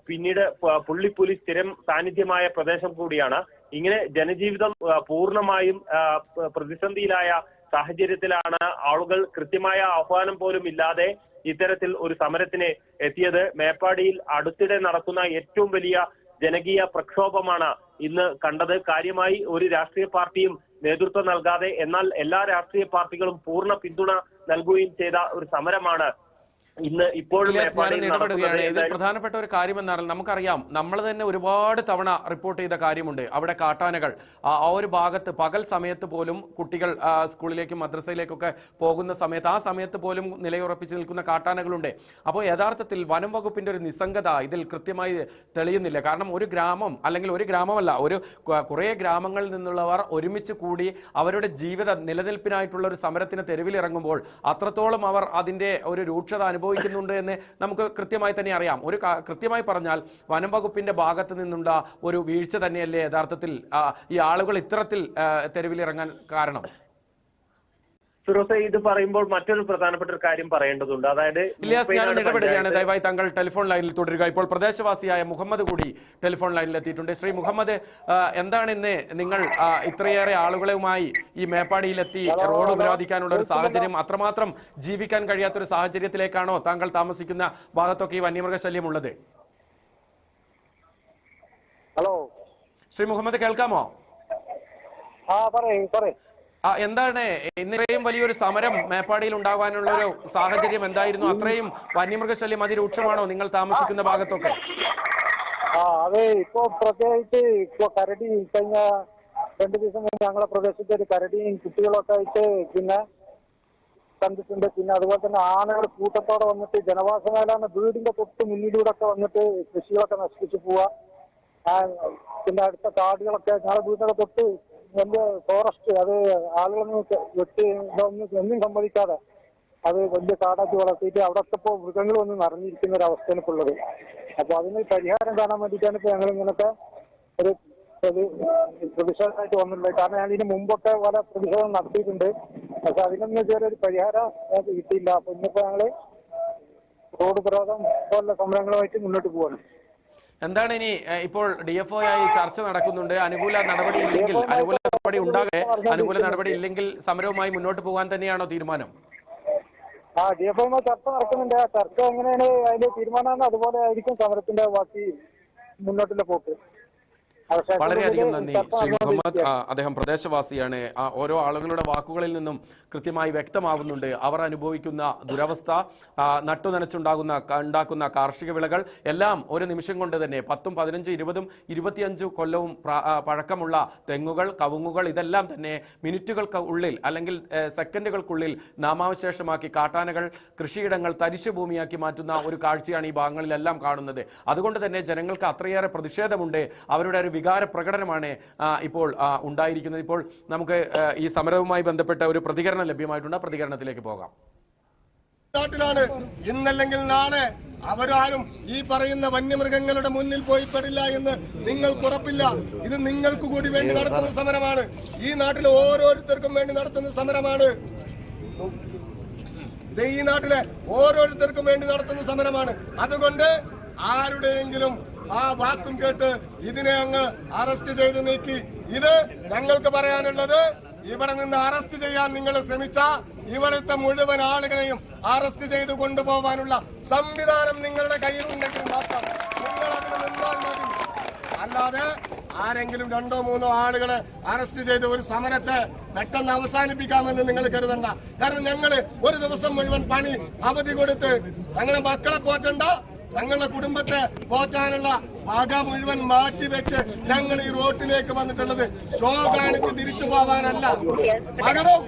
Speaker 3: പിന്നീട് പുള്ളിപ്പുലി സ്ഥിരം സാന്നിധ്യമായ പ്രദേശം കൂടിയാണ്. ഇങ്ങനെ ജനജീവിതം പൂർണമായും പ്രതിസന്ധിയിലായ സാഹചര്യത്തിലാണ് ആളുകൾ കൃത്യമായ ആഹ്വാനം പോലും ഇല്ലാതെ ഇത്തരത്തിൽ ഒരു സമരത്തിന് എത്തിയത്. മേപ്പാടിയിൽ അടുത്തിടെ നടക്കുന്ന ഏറ്റവും വലിയ ജനകീയ പ്രക്ഷോഭമാണ് ഇന്ന് കണ്ടത് കാര്യമായി ഒരു രാഷ്ട്രീയ പാർട്ടിയും നേതൃത്വം നൽകാതെ എന്നാൽ എല്ലാ രാഷ്ട്രീയ പാർട്ടികളും പൂർണ പിന്തുണ നൽകുകയും ചെയ്ത ഒരു സമരമാണ് ഇന്ന് ഇപ്പോഴും
Speaker 1: ഇടപെടുകയാണ്.
Speaker 3: ഇത്
Speaker 1: പ്രധാനപ്പെട്ട ഒരു കാര്യം എന്നാൽ നമുക്കറിയാം നമ്മൾ തന്നെ ഒരുപാട് തവണ റിപ്പോർട്ട് ചെയ്ത കാര്യമുണ്ട്. അവിടെ കാട്ടാനകൾ ആ ഒരു ഭാഗത്ത് പകൽ സമയത്ത് പോലും കുട്ടികൾ സ്കൂളിലേക്കും മദ്രസയിലേക്കൊക്കെ പോകുന്ന സമയത്ത് ആ സമയത്ത് പോലും നിലയുറപ്പിച്ച് നിൽക്കുന്ന കാട്ടാനകളുണ്ട്. അപ്പോൾ യഥാർത്ഥത്തിൽ വനം വകുപ്പിന്റെ ഒരു നിസ്സംഗത ഇതിൽ കൃത്യമായി തെളിയുന്നില്ല. കാരണം ഒരു ഗ്രാമം അല്ലെങ്കിൽ ഒരു ഗ്രാമമല്ല ഒരു കുറേ ഗ്രാമങ്ങളിൽ നിന്നുള്ളവർ ഒരുമിച്ച് കൂടി അവരുടെ ജീവിത നിലനിൽപ്പിനായിട്ടുള്ള ഒരു സമരത്തിന് തെരുവിലിറങ്ങുമ്പോൾ അത്രത്തോളം അവർ അതിന്റെ ഒരു രൂക്ഷത അനുഭവിക്കുന്നുണ്ട് എന്ന് നമുക്ക് കൃത്യമായി തന്നെ അറിയാം. ഒരു കൃത്യമായി പറഞ്ഞാൽ വനം വകുപ്പിന്റെ ഭാഗത്ത് നിന്നുള്ള ഒരു വീഴ്ച തന്നെയല്ലേ യഥാർത്ഥത്തിൽ ഈ ആളുകൾ ഇത്തരത്തിൽ തെരുവിലിറങ്ങാൻ കാരണം?
Speaker 3: ഫിറോസെ ഇത് പറയുമ്പോൾ മറ്റൊരു പ്രധാനപ്പെട്ട ഒരു കാര്യം പറയേണ്ടതുണ്ട്. അതായത്
Speaker 1: ഇലിയാസ് ഞാൻ ഇടപെടുകയാണ്. ദയവായി താങ്കൾ ടെലിഫോൺ ലൈനിൽ തുടരുക. ഇപ്പോൾ പ്രദേശവാസിയായ മുഹമ്മദ് കൂടി ടെലിഫോൺ ലൈനിൽ എത്തിയിട്ടുണ്ട്. ശ്രീ മുഹമ്മദ് എന്താണ് ഇന്ന് നിങ്ങൾ ഇത്രയേറെ ആളുകളുമായി ഈ മേപ്പാടിയിലെത്തി റോഡ് ഉപരോധിക്കാനുള്ള ഒരു സാഹചര്യം അത്രമാത്രം ജീവിക്കാൻ കഴിയാത്ത ഒരു സാഹചര്യത്തിലേക്കാണോ താങ്കൾ താമസിക്കുന്ന ഭാഗത്തൊക്കെ ഈ വന്യമൃഗശല്യം ഉള്ളത്?
Speaker 5: ഹലോ.
Speaker 1: ശ്രീ മുഹമ്മദ് കേൾക്കാമോ?
Speaker 5: ആ പറയും പറയൂ.
Speaker 1: എന്താണ്? ഇത്രയും വലിയൊരു സമരം മേപ്പാടിയിൽ ഉണ്ടാകാനുള്ള ഒരു സാഹചര്യം എന്തായിരുന്നു? അത്രയും വന്യമൃഗശല്യം അതിരൂക്ഷമാണോ നിങ്ങൾ താമസിക്കുന്ന ഭാഗത്തൊക്കെ?
Speaker 5: ആ അതെ ഇപ്പൊ പ്രത്യേകിച്ച് ഇപ്പൊ കരടി കഴിഞ്ഞ രണ്ടു ദിവസം മുമ്പ് ഞങ്ങളെ പ്രദേശത്ത് ഒരു കരടിയും കുട്ടികളൊക്കെ ആയിട്ട് പിന്നെ കണ്ടിട്ടുണ്ട്. പിന്നെ അതുപോലെ തന്നെ ആനകൾ കൂട്ടത്തോടെ വന്നിട്ട് ജനവാസ മേലാണ് വീടിന്റെ തൊട്ട് മുന്നിലൂടെ ഒക്കെ വന്നിട്ട് കൃഷികളൊക്കെ നശിപ്പിച്ചു പോവാ. പിന്നെ അടുത്ത കാടുകളൊക്കെ ഞങ്ങളുടെ വീടിന്റെ തൊട്ട് വലിയ ഫോറസ്റ്റ് അത് ആളുകളൊന്നും വെട്ടി ഒന്നും സമ്മതിക്കാതെ അത് വലിയ കാടാക്കി വളർത്തിയിട്ട് അവിടെ ഒക്കെ ഇപ്പോ മൃഗങ്ങൾ ഒന്നും നിറഞ്ഞിരിക്കുന്ന ഒരു അവസ്ഥയാണ് ഇപ്പോൾ ഉള്ളത് അപ്പൊ അതിന് പരിഹാരം കാണാൻ വേണ്ടിയിട്ടാണ് ഇപ്പൊ ഞങ്ങൾ ഇങ്ങനത്തെ ഒരു പ്രതിഷേധമായിട്ട് വന്നിട്ടുള്ളത്. കാരണം ഞാൻ ഇതിന് മുമ്പൊക്കെ പല പ്രതിഷേധം നടത്തിയിട്ടുണ്ട്. പക്ഷെ അതിനൊന്നും ഇതുവരെ ഒരു പരിഹാരം കിട്ടിയില്ല. അപ്പൊ ഇന്നിപ്പോ ഞങ്ങൾ റോഡ് പ്രതിരോധം പോലുള്ള സമരങ്ങളുമായിട്ട് മുന്നോട്ട് പോവാണ്.
Speaker 1: എന്താണ് ഇനി ഇപ്പോൾ ഡി എഫ് ഒയായി ആയി ചർച്ച നടക്കുന്നുണ്ട്. അനുകൂല നടപടി ഇല്ലെങ്കിൽ അനുകൂല നടപടി ഉണ്ടാകെ അനുകൂല നടപടി ഇല്ലെങ്കിൽ സമരവുമായി മുന്നോട്ട് പോകാൻ തന്നെയാണോ തീരുമാനം?
Speaker 5: ആ ഡി എഫ് ഐ ചർച്ച നടക്കുന്നുണ്ട്. ചർച്ച എങ്ങനെയാണ് അതിന്റെ തീരുമാനമാണ് അതുപോലെ ആയിരിക്കും സമരത്തിന്റെ ബാക്കി മുന്നോട്ടുള്ള പോക്ക്.
Speaker 1: വളരെയധികം നന്ദി ശ്രീ മുഹമ്മദ്. അദ്ദേഹം പ്രദേശവാസിയാണ്. ആ, ഓരോ ആളുകളുടെ വാക്കുകളിൽ നിന്നും കൃത്യമായി വ്യക്തമാവുന്നുണ്ട്. അവർ അനുഭവിക്കുന്ന ദുരവസ്ഥ നട്ടുനനച്ചുണ്ടാകുന്ന ഉണ്ടാക്കുന്ന കാർഷിക വിളകൾ എല്ലാം ഒരു നിമിഷം കൊണ്ട് തന്നെ പത്തും പതിനഞ്ചും ഇരുപതും ഇരുപത്തിയഞ്ചു കൊല്ലവും പഴക്കമുള്ള തെങ്ങുകൾ കവുങ്ങുകൾ ഇതെല്ലാം തന്നെ മിനിറ്റുകൾക്ക് ഉള്ളിൽ അല്ലെങ്കിൽ സെക്കൻഡുകൾക്കുള്ളിൽ നാമാവശേഷമാക്കി കാട്ടാനകൾ കൃഷിയിടങ്ങൾ തരിശു ഭൂമിയാക്കി മാറ്റുന്ന ഒരു കാഴ്ചയാണ് ഈ ഭാഗങ്ങളിലെല്ലാം കാണുന്നത്. അതുകൊണ്ട് തന്നെ ജനങ്ങൾക്ക് അത്രയേറെ പ്രതിഷേധമുണ്ട്. അവരുടെ ഒരു വികാര പ്രകടനമാണ് ഇപ്പോൾ ഉണ്ടായിരിക്കുന്നത്. ഇപ്പോൾ നമുക്ക് ഈ സമരവുമായി ബന്ധപ്പെട്ട ഒരു പ്രതികരണം ലഭ്യമായിട്ടുണ്ട്. പ്രതികരണത്തിലേക്ക് പോകാം.
Speaker 6: നാട്ടിലാണ്. ഇന്നല്ലെങ്കിൽ നാളെ അവരാരും ഈ പറയുന്ന വന്യമൃഗങ്ങളുടെ മുന്നിൽ പോയി പെടില്ല എന്ന് നിങ്ങൾക്ക് ഉറപ്പില്ല. ഇത് നിങ്ങൾക്ക് കൂടി വേണ്ടി നടത്തുന്ന സമരമാണ്. ഈ നാട്ടിലെ ഓരോരുത്തർക്കും വേണ്ടി നടത്തുന്ന സമരമാണ്. ഇത് ഈ നാട്ടിലെ ഓരോരുത്തർക്കും വേണ്ടി നടത്തുന്ന സമരമാണ്. അതുകൊണ്ട് ആരുടെയെങ്കിലും ആ വാക്കും കേട്ട് ഇതിനെ അങ്ങ് അറസ്റ്റ് ചെയ്ത് നീക്കി. ഇത് ഞങ്ങൾക്ക് പറയാനുള്ളത് ഇവിടെ നിന്ന് അറസ്റ്റ് ചെയ്യാൻ നിങ്ങൾ ശ്രമിച്ച ഇവിടുത്തെ മുഴുവൻ ആളുകളെയും അറസ്റ്റ് ചെയ്ത് കൊണ്ടുപോകാനുള്ള സംവിധാനം നിങ്ങളുടെ കയ്യിലുണ്ടെങ്കിൽ മാത്രം നിങ്ങൾ അതിന് നിന്നാൽ മതി. അല്ലാതെ ആരെങ്കിലും രണ്ടോ മൂന്നോ ആളുകളെ അറസ്റ്റ് ചെയ്ത് ഒരു സമരത്തെ പെട്ടെന്ന് അവസാനിപ്പിക്കാമെന്ന് നിങ്ങൾ കരുതണ്ട. കാരണം ഞങ്ങൾ ഒരു ദിവസം മുഴുവൻ പണി അവധി കൊടുത്ത് ഞങ്ങളെ മക്കളെ പോറ്റണ്ട ഞങ്ങളുടെ കുടുംബത്തെ പോറ്റാനുള്ള വക മുഴുവൻ മാറ്റിവെച്ച് ഞങ്ങൾ ഈ റോട്ടിലേക്ക് വന്നിട്ടുള്ളത് ഷോ കാണിച്ച് തിരിച്ചു പോവാനല്ല. പകരം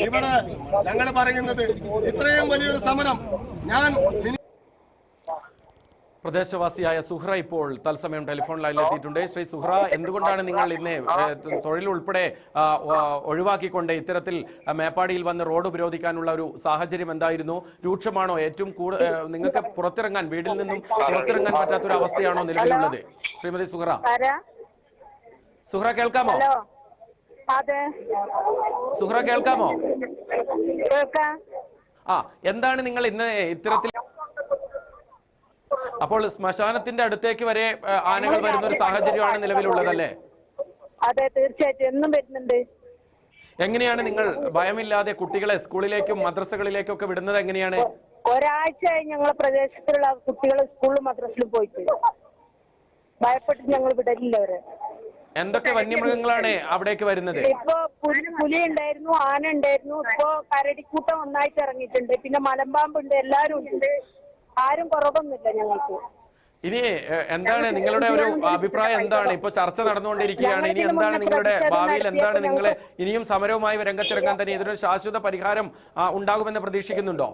Speaker 6: ഇവിടെ ഞങ്ങൾ പറയുന്നത് ഇത്രയും വലിയൊരു സമരം ഞാൻ
Speaker 1: പ്രദേശവാസിയായ സുഹ്ര ഇപ്പോൾ തത്സമയം ടെലിഫോൺ ലൈനിൽ എത്തിയിട്ടുണ്ട് ശ്രീ സുഹ്ര എന്തുകൊണ്ടാണ് നിങ്ങൾ ഇന്ന് തൊഴിലുൾപ്പെടെ ഒഴിവാക്കിക്കൊണ്ട് ഇത്തരത്തിൽ മേപ്പാടിയിൽ വന്ന് റോഡ് ഉപരോധിക്കാനുള്ള ഒരു സാഹചര്യം എന്തായിരുന്നു? രൂക്ഷമാണോ ഏറ്റവും കൂടുതൽ നിങ്ങൾക്ക് പുറത്തിറങ്ങാൻ വീട്ടിൽ നിന്നും പുറത്തിറങ്ങാൻ പറ്റാത്തൊരു അവസ്ഥയാണോ നിലവിലുള്ളത്? ശ്രീമതി സുഹ്ര സുഹ്ര കേൾക്കാമോ? സുഹ്ര കേൾക്കാമോ?
Speaker 7: കേൾക്കാം.
Speaker 1: ആ എന്താണ് നിങ്ങൾ ഇന്ന് ഇത്തരത്തിൽ അപ്പോൾ ശ്മശാനത്തിന്റെ അടുത്തേക്ക് വരെ ആനകൾ വരുന്ന ഒരു സാഹചര്യമാണ് നിലവിലുള്ളതല്ലേ?
Speaker 7: അതെ തീർച്ചയായിട്ടും. എന്നും വരുന്നുണ്ട്.
Speaker 1: എങ്ങനെയാണ് നിങ്ങൾ ഭയമില്ലാതെ കുട്ടികളെ സ്കൂളിലേക്കും മദ്രസകളിലേക്കും ഒക്കെ വിടുന്നത് എങ്ങനെയാണ്?
Speaker 7: ഒരാഴ്ചയായി ഞങ്ങളെ പ്രദേശത്തുള്ള കുട്ടികൾ സ്കൂളിലും മദ്രസിലും പോയിട്ട്. ഭയപ്പെട്ട് ഞങ്ങൾ വിടലില്ല അവരെ.
Speaker 1: എന്തൊക്കെ വന്യമൃഗങ്ങളാണ് അവിടേക്ക് വരുന്നത്?
Speaker 7: ഇപ്പൊ പുലി പുലി ഉണ്ടായിരുന്നു ആന ഉണ്ടായിരുന്നു. ഇപ്പൊ കരടിക്കൂട്ടം ഒന്നായിട്ട് ഇറങ്ങിയിട്ടുണ്ട്. പിന്നെ മലമ്പാമ്പ് ഉണ്ട് എല്ലാരും ഉണ്ട്. ആരും കുറവൊന്നുമില്ല ഞങ്ങൾക്ക്.
Speaker 1: ഇനി എന്താണ് നിങ്ങളുടെ ഒരു അഭിപ്രായം എന്താണ്? ഇപ്പൊ ചർച്ച നടന്നുകൊണ്ടിരിക്കുകയാണ്. ഇനി എന്താണ് നിങ്ങളുടെ ഭാവിയിൽ എന്താണ് നിങ്ങളെ ഇനിയും സമരവുമായി രംഗത്തിറങ്ങാൻ തന്നെ ഇതിനൊരു ശാശ്വത പരിഹാരം ഉണ്ടാകുമെന്ന് പ്രതീക്ഷിക്കുന്നുണ്ടോ?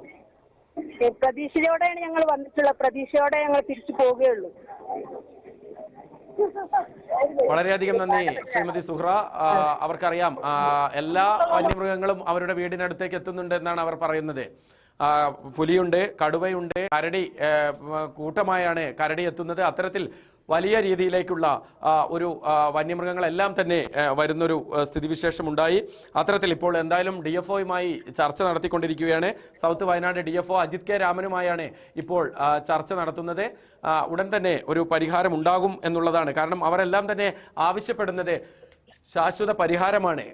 Speaker 7: പ്രതീക്ഷയോടെയാണ് ഞങ്ങൾ വന്നിട്ടുള്ളത്. പ്രതീക്ഷയോടെ ഞങ്ങൾ തിരിച്ചു പോവുകയുള്ളൂ.
Speaker 1: വളരെയധികം നന്ദി ശ്രീമതി സുഹ്ര അവർക്കറിയാം എല്ലാ വന്യമൃഗങ്ങളും അവരുടെ വീടിനടുത്തേക്ക് എത്തുന്നുണ്ട് എന്നാണ് അവർ പറയുന്നത്. പുലിയുണ്ട് കടുവയുണ്ട് കരടി കൂട്ടമായാണ് കരടി എത്തുന്നത്. അത്തരത്തിൽ വലിയ രീതിയിലേക്കുള്ള ഒരു വന്യമൃഗങ്ങളെല്ലാം തന്നെ വരുന്നൊരു സ്ഥിതിവിശേഷം സ്ഥിതിവിശേഷമുണ്ടായി. അത്തരത്തിൽ ഇപ്പോൾ എന്തായാലും ഡി എഫ് ഒയുമായി ചർച്ച നടത്തിക്കൊണ്ടിരിക്കുകയാണ്. South Wayanad D F O Ajith K രാമനുമായാണ് ഇപ്പോൾ ചർച്ച നടത്തുന്നത്. ഉടൻ തന്നെ ഒരു പരിഹാരം ഉണ്ടാകും എന്നുള്ളതാണ്. കാരണം അവരെല്ലാം തന്നെ ആവശ്യപ്പെടുന്നത് ശാശ്വത പരിഹാരമാണ്.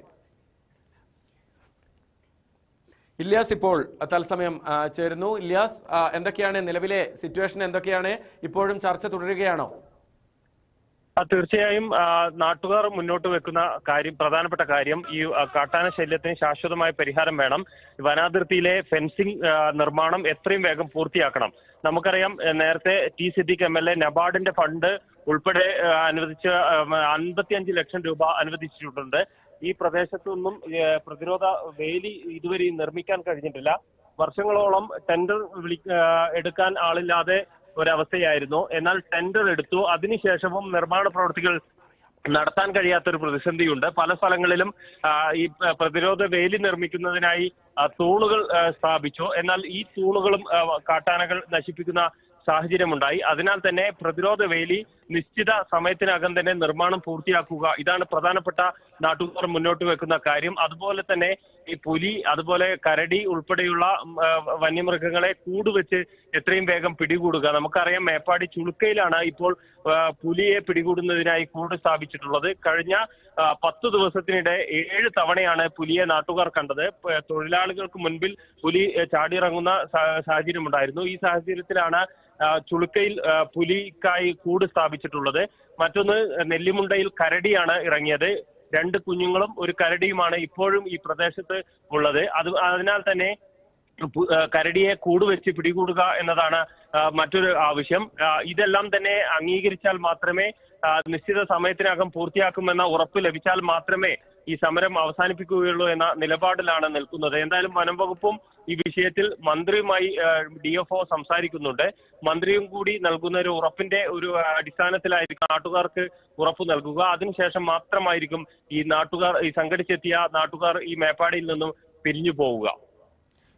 Speaker 1: ഇല്യാസ് ഇപ്പോൾ തത്സമയം ചേരുന്നു. ഇല്യാസ് എന്തൊക്കെയാണ് നിലവിലെ സിറ്റുവേഷൻ എന്തൊക്കെയാണ് ഇപ്പോഴും ചർച്ച തുടരുകയാണോ?
Speaker 3: തീർച്ചയായും നാട്ടുകാർ മുന്നോട്ട് വെക്കുന്ന കാര്യം പ്രധാനപ്പെട്ട കാര്യം ഈ കാട്ടാന ശല്യത്തിന് ശാശ്വതമായ പരിഹാരം വേണം. വനാതിർത്തിയിലെ ഫെൻസിംഗ് നിർമ്മാണം എത്രയും വേഗം പൂർത്തിയാക്കണം. നമുക്കറിയാം നേരത്തെ T. Siddique M. L. A നബാർഡിന്റെ fund ഉൾപ്പെടെ അനുവദിച്ച അൻപത്തിയഞ്ച് ലക്ഷം രൂപ അനുവദിച്ചിട്ടുണ്ട്. ഈ പ്രദേശത്തു നിന്നും പ്രതിരോധ വേലി ഇതുവരെയും നിർമ്മിക്കാൻ കഴിഞ്ഞിട്ടില്ല. വർഷങ്ങളോളം ടെൻഡർ വിളി എടുക്കാൻ ആളില്ലാതെ ഒരവസ്ഥയായിരുന്നു. എന്നാൽ ടെൻഡർ എടുത്തു. അതിനുശേഷവും നിർമ്മാണ പ്രവൃത്തികൾ നടത്താൻ കഴിയാത്തൊരു പ്രതിസന്ധിയുണ്ട്. പല സ്ഥലങ്ങളിലും ഈ പ്രതിരോധ വേലി നിർമ്മിക്കുന്നതിനായി തൂണുകൾ സ്ഥാപിച്ചു. എന്നാൽ ഈ തൂണുകളും കാട്ടാനകൾ നശിപ്പിക്കുന്ന സാഹചര്യമുണ്ടായി. അതിനാൽ തന്നെ പ്രതിരോധ വേലി നിശ്ചിത സമയത്തിനകം തന്നെ നിർമ്മാണം പൂർത്തിയാക്കുക. ഇതാണ് പ്രധാനപ്പെട്ട നാട്ടുകാർ മുന്നോട്ട് വെക്കുന്ന കാര്യം. അതുപോലെ തന്നെ ഈ പുലി അതുപോലെ കരടി ഉൾപ്പെടെയുള്ള വന്യമൃഗങ്ങളെ കൂടുവെച്ച് എത്രയും വേഗം പിടികൂടുക. നമുക്കറിയാം മേപ്പാടി ചുളുക്കയിലാണ് ഇപ്പോൾ പുലിയെ പിടികൂടുന്നതിനായി കൂട് സ്ഥാപിച്ചിട്ടുള്ളത്. കഴിഞ്ഞ പത്ത് ദിവസത്തിനിടെ ഏഴ് തവണയാണ് പുലിയെ നാട്ടുകാർ കണ്ടത്. തൊഴിലാളികൾക്ക് മുൻപിൽ പുലി ചാടിയിറങ്ങുന്ന സാഹചര്യമുണ്ടായിരുന്നു. ഈ സാഹചര്യത്തിലാണ് ചുളുക്കയിൽ പുലിക്കായി കൂട് സ്ഥാപിച്ചിട്ടുള്ളത്. മറ്റൊന്ന് നെല്ലിമുണ്ടയിൽ കരടിയാണ് ഇറങ്ങിയത്. രണ്ട് കുഞ്ഞുങ്ങളും ഒരു കരടിയുമാണ് ഇപ്പോഴും ഈ പ്രദേശത്ത് ഉള്ളത്. അത് അതിനാൽ തന്നെ കരടിയെ കൂടുവെച്ച് പിടികൂടുക എന്നതാണ് മറ്റൊരു ആവശ്യം. ഇതെല്ലാം തന്നെ അംഗീകരിച്ചാൽ മാത്രമേ നിശ്ചിത സമയത്തിനകം പൂർത്തിയാക്കുമെന്ന ഉറപ്പ് ലഭിച്ചാൽ മാത്രമേ ഈ സമരം അവസാനിപ്പിക്കുകയുള്ളൂ എന്ന നിലപാടിലാണ് നിൽക്കുന്നത്. എന്തായാലും വനം വകുപ്പും ഈ വിഷയത്തിൽ മന്ത്രിയുമായി ഡി എഫ് ഒ സംസാരിക്കുന്നുണ്ട്. മന്ത്രിയും കൂടി നൽകുന്ന ഒരു ഉറപ്പിന്റെ ഒരു അടിസ്ഥാനത്തിലായിരിക്കും നാട്ടുകാർക്ക് ഉറപ്പ് നൽകുക. അതിനുശേഷം മാത്രമായിരിക്കും ഈ നാട്ടുകാർ ഈ സംഘടിച്ചെത്തിയ നാട്ടുകാർ ഈ മേപ്പാടിയിൽ നിന്നും പിരിഞ്ഞു പോവുക.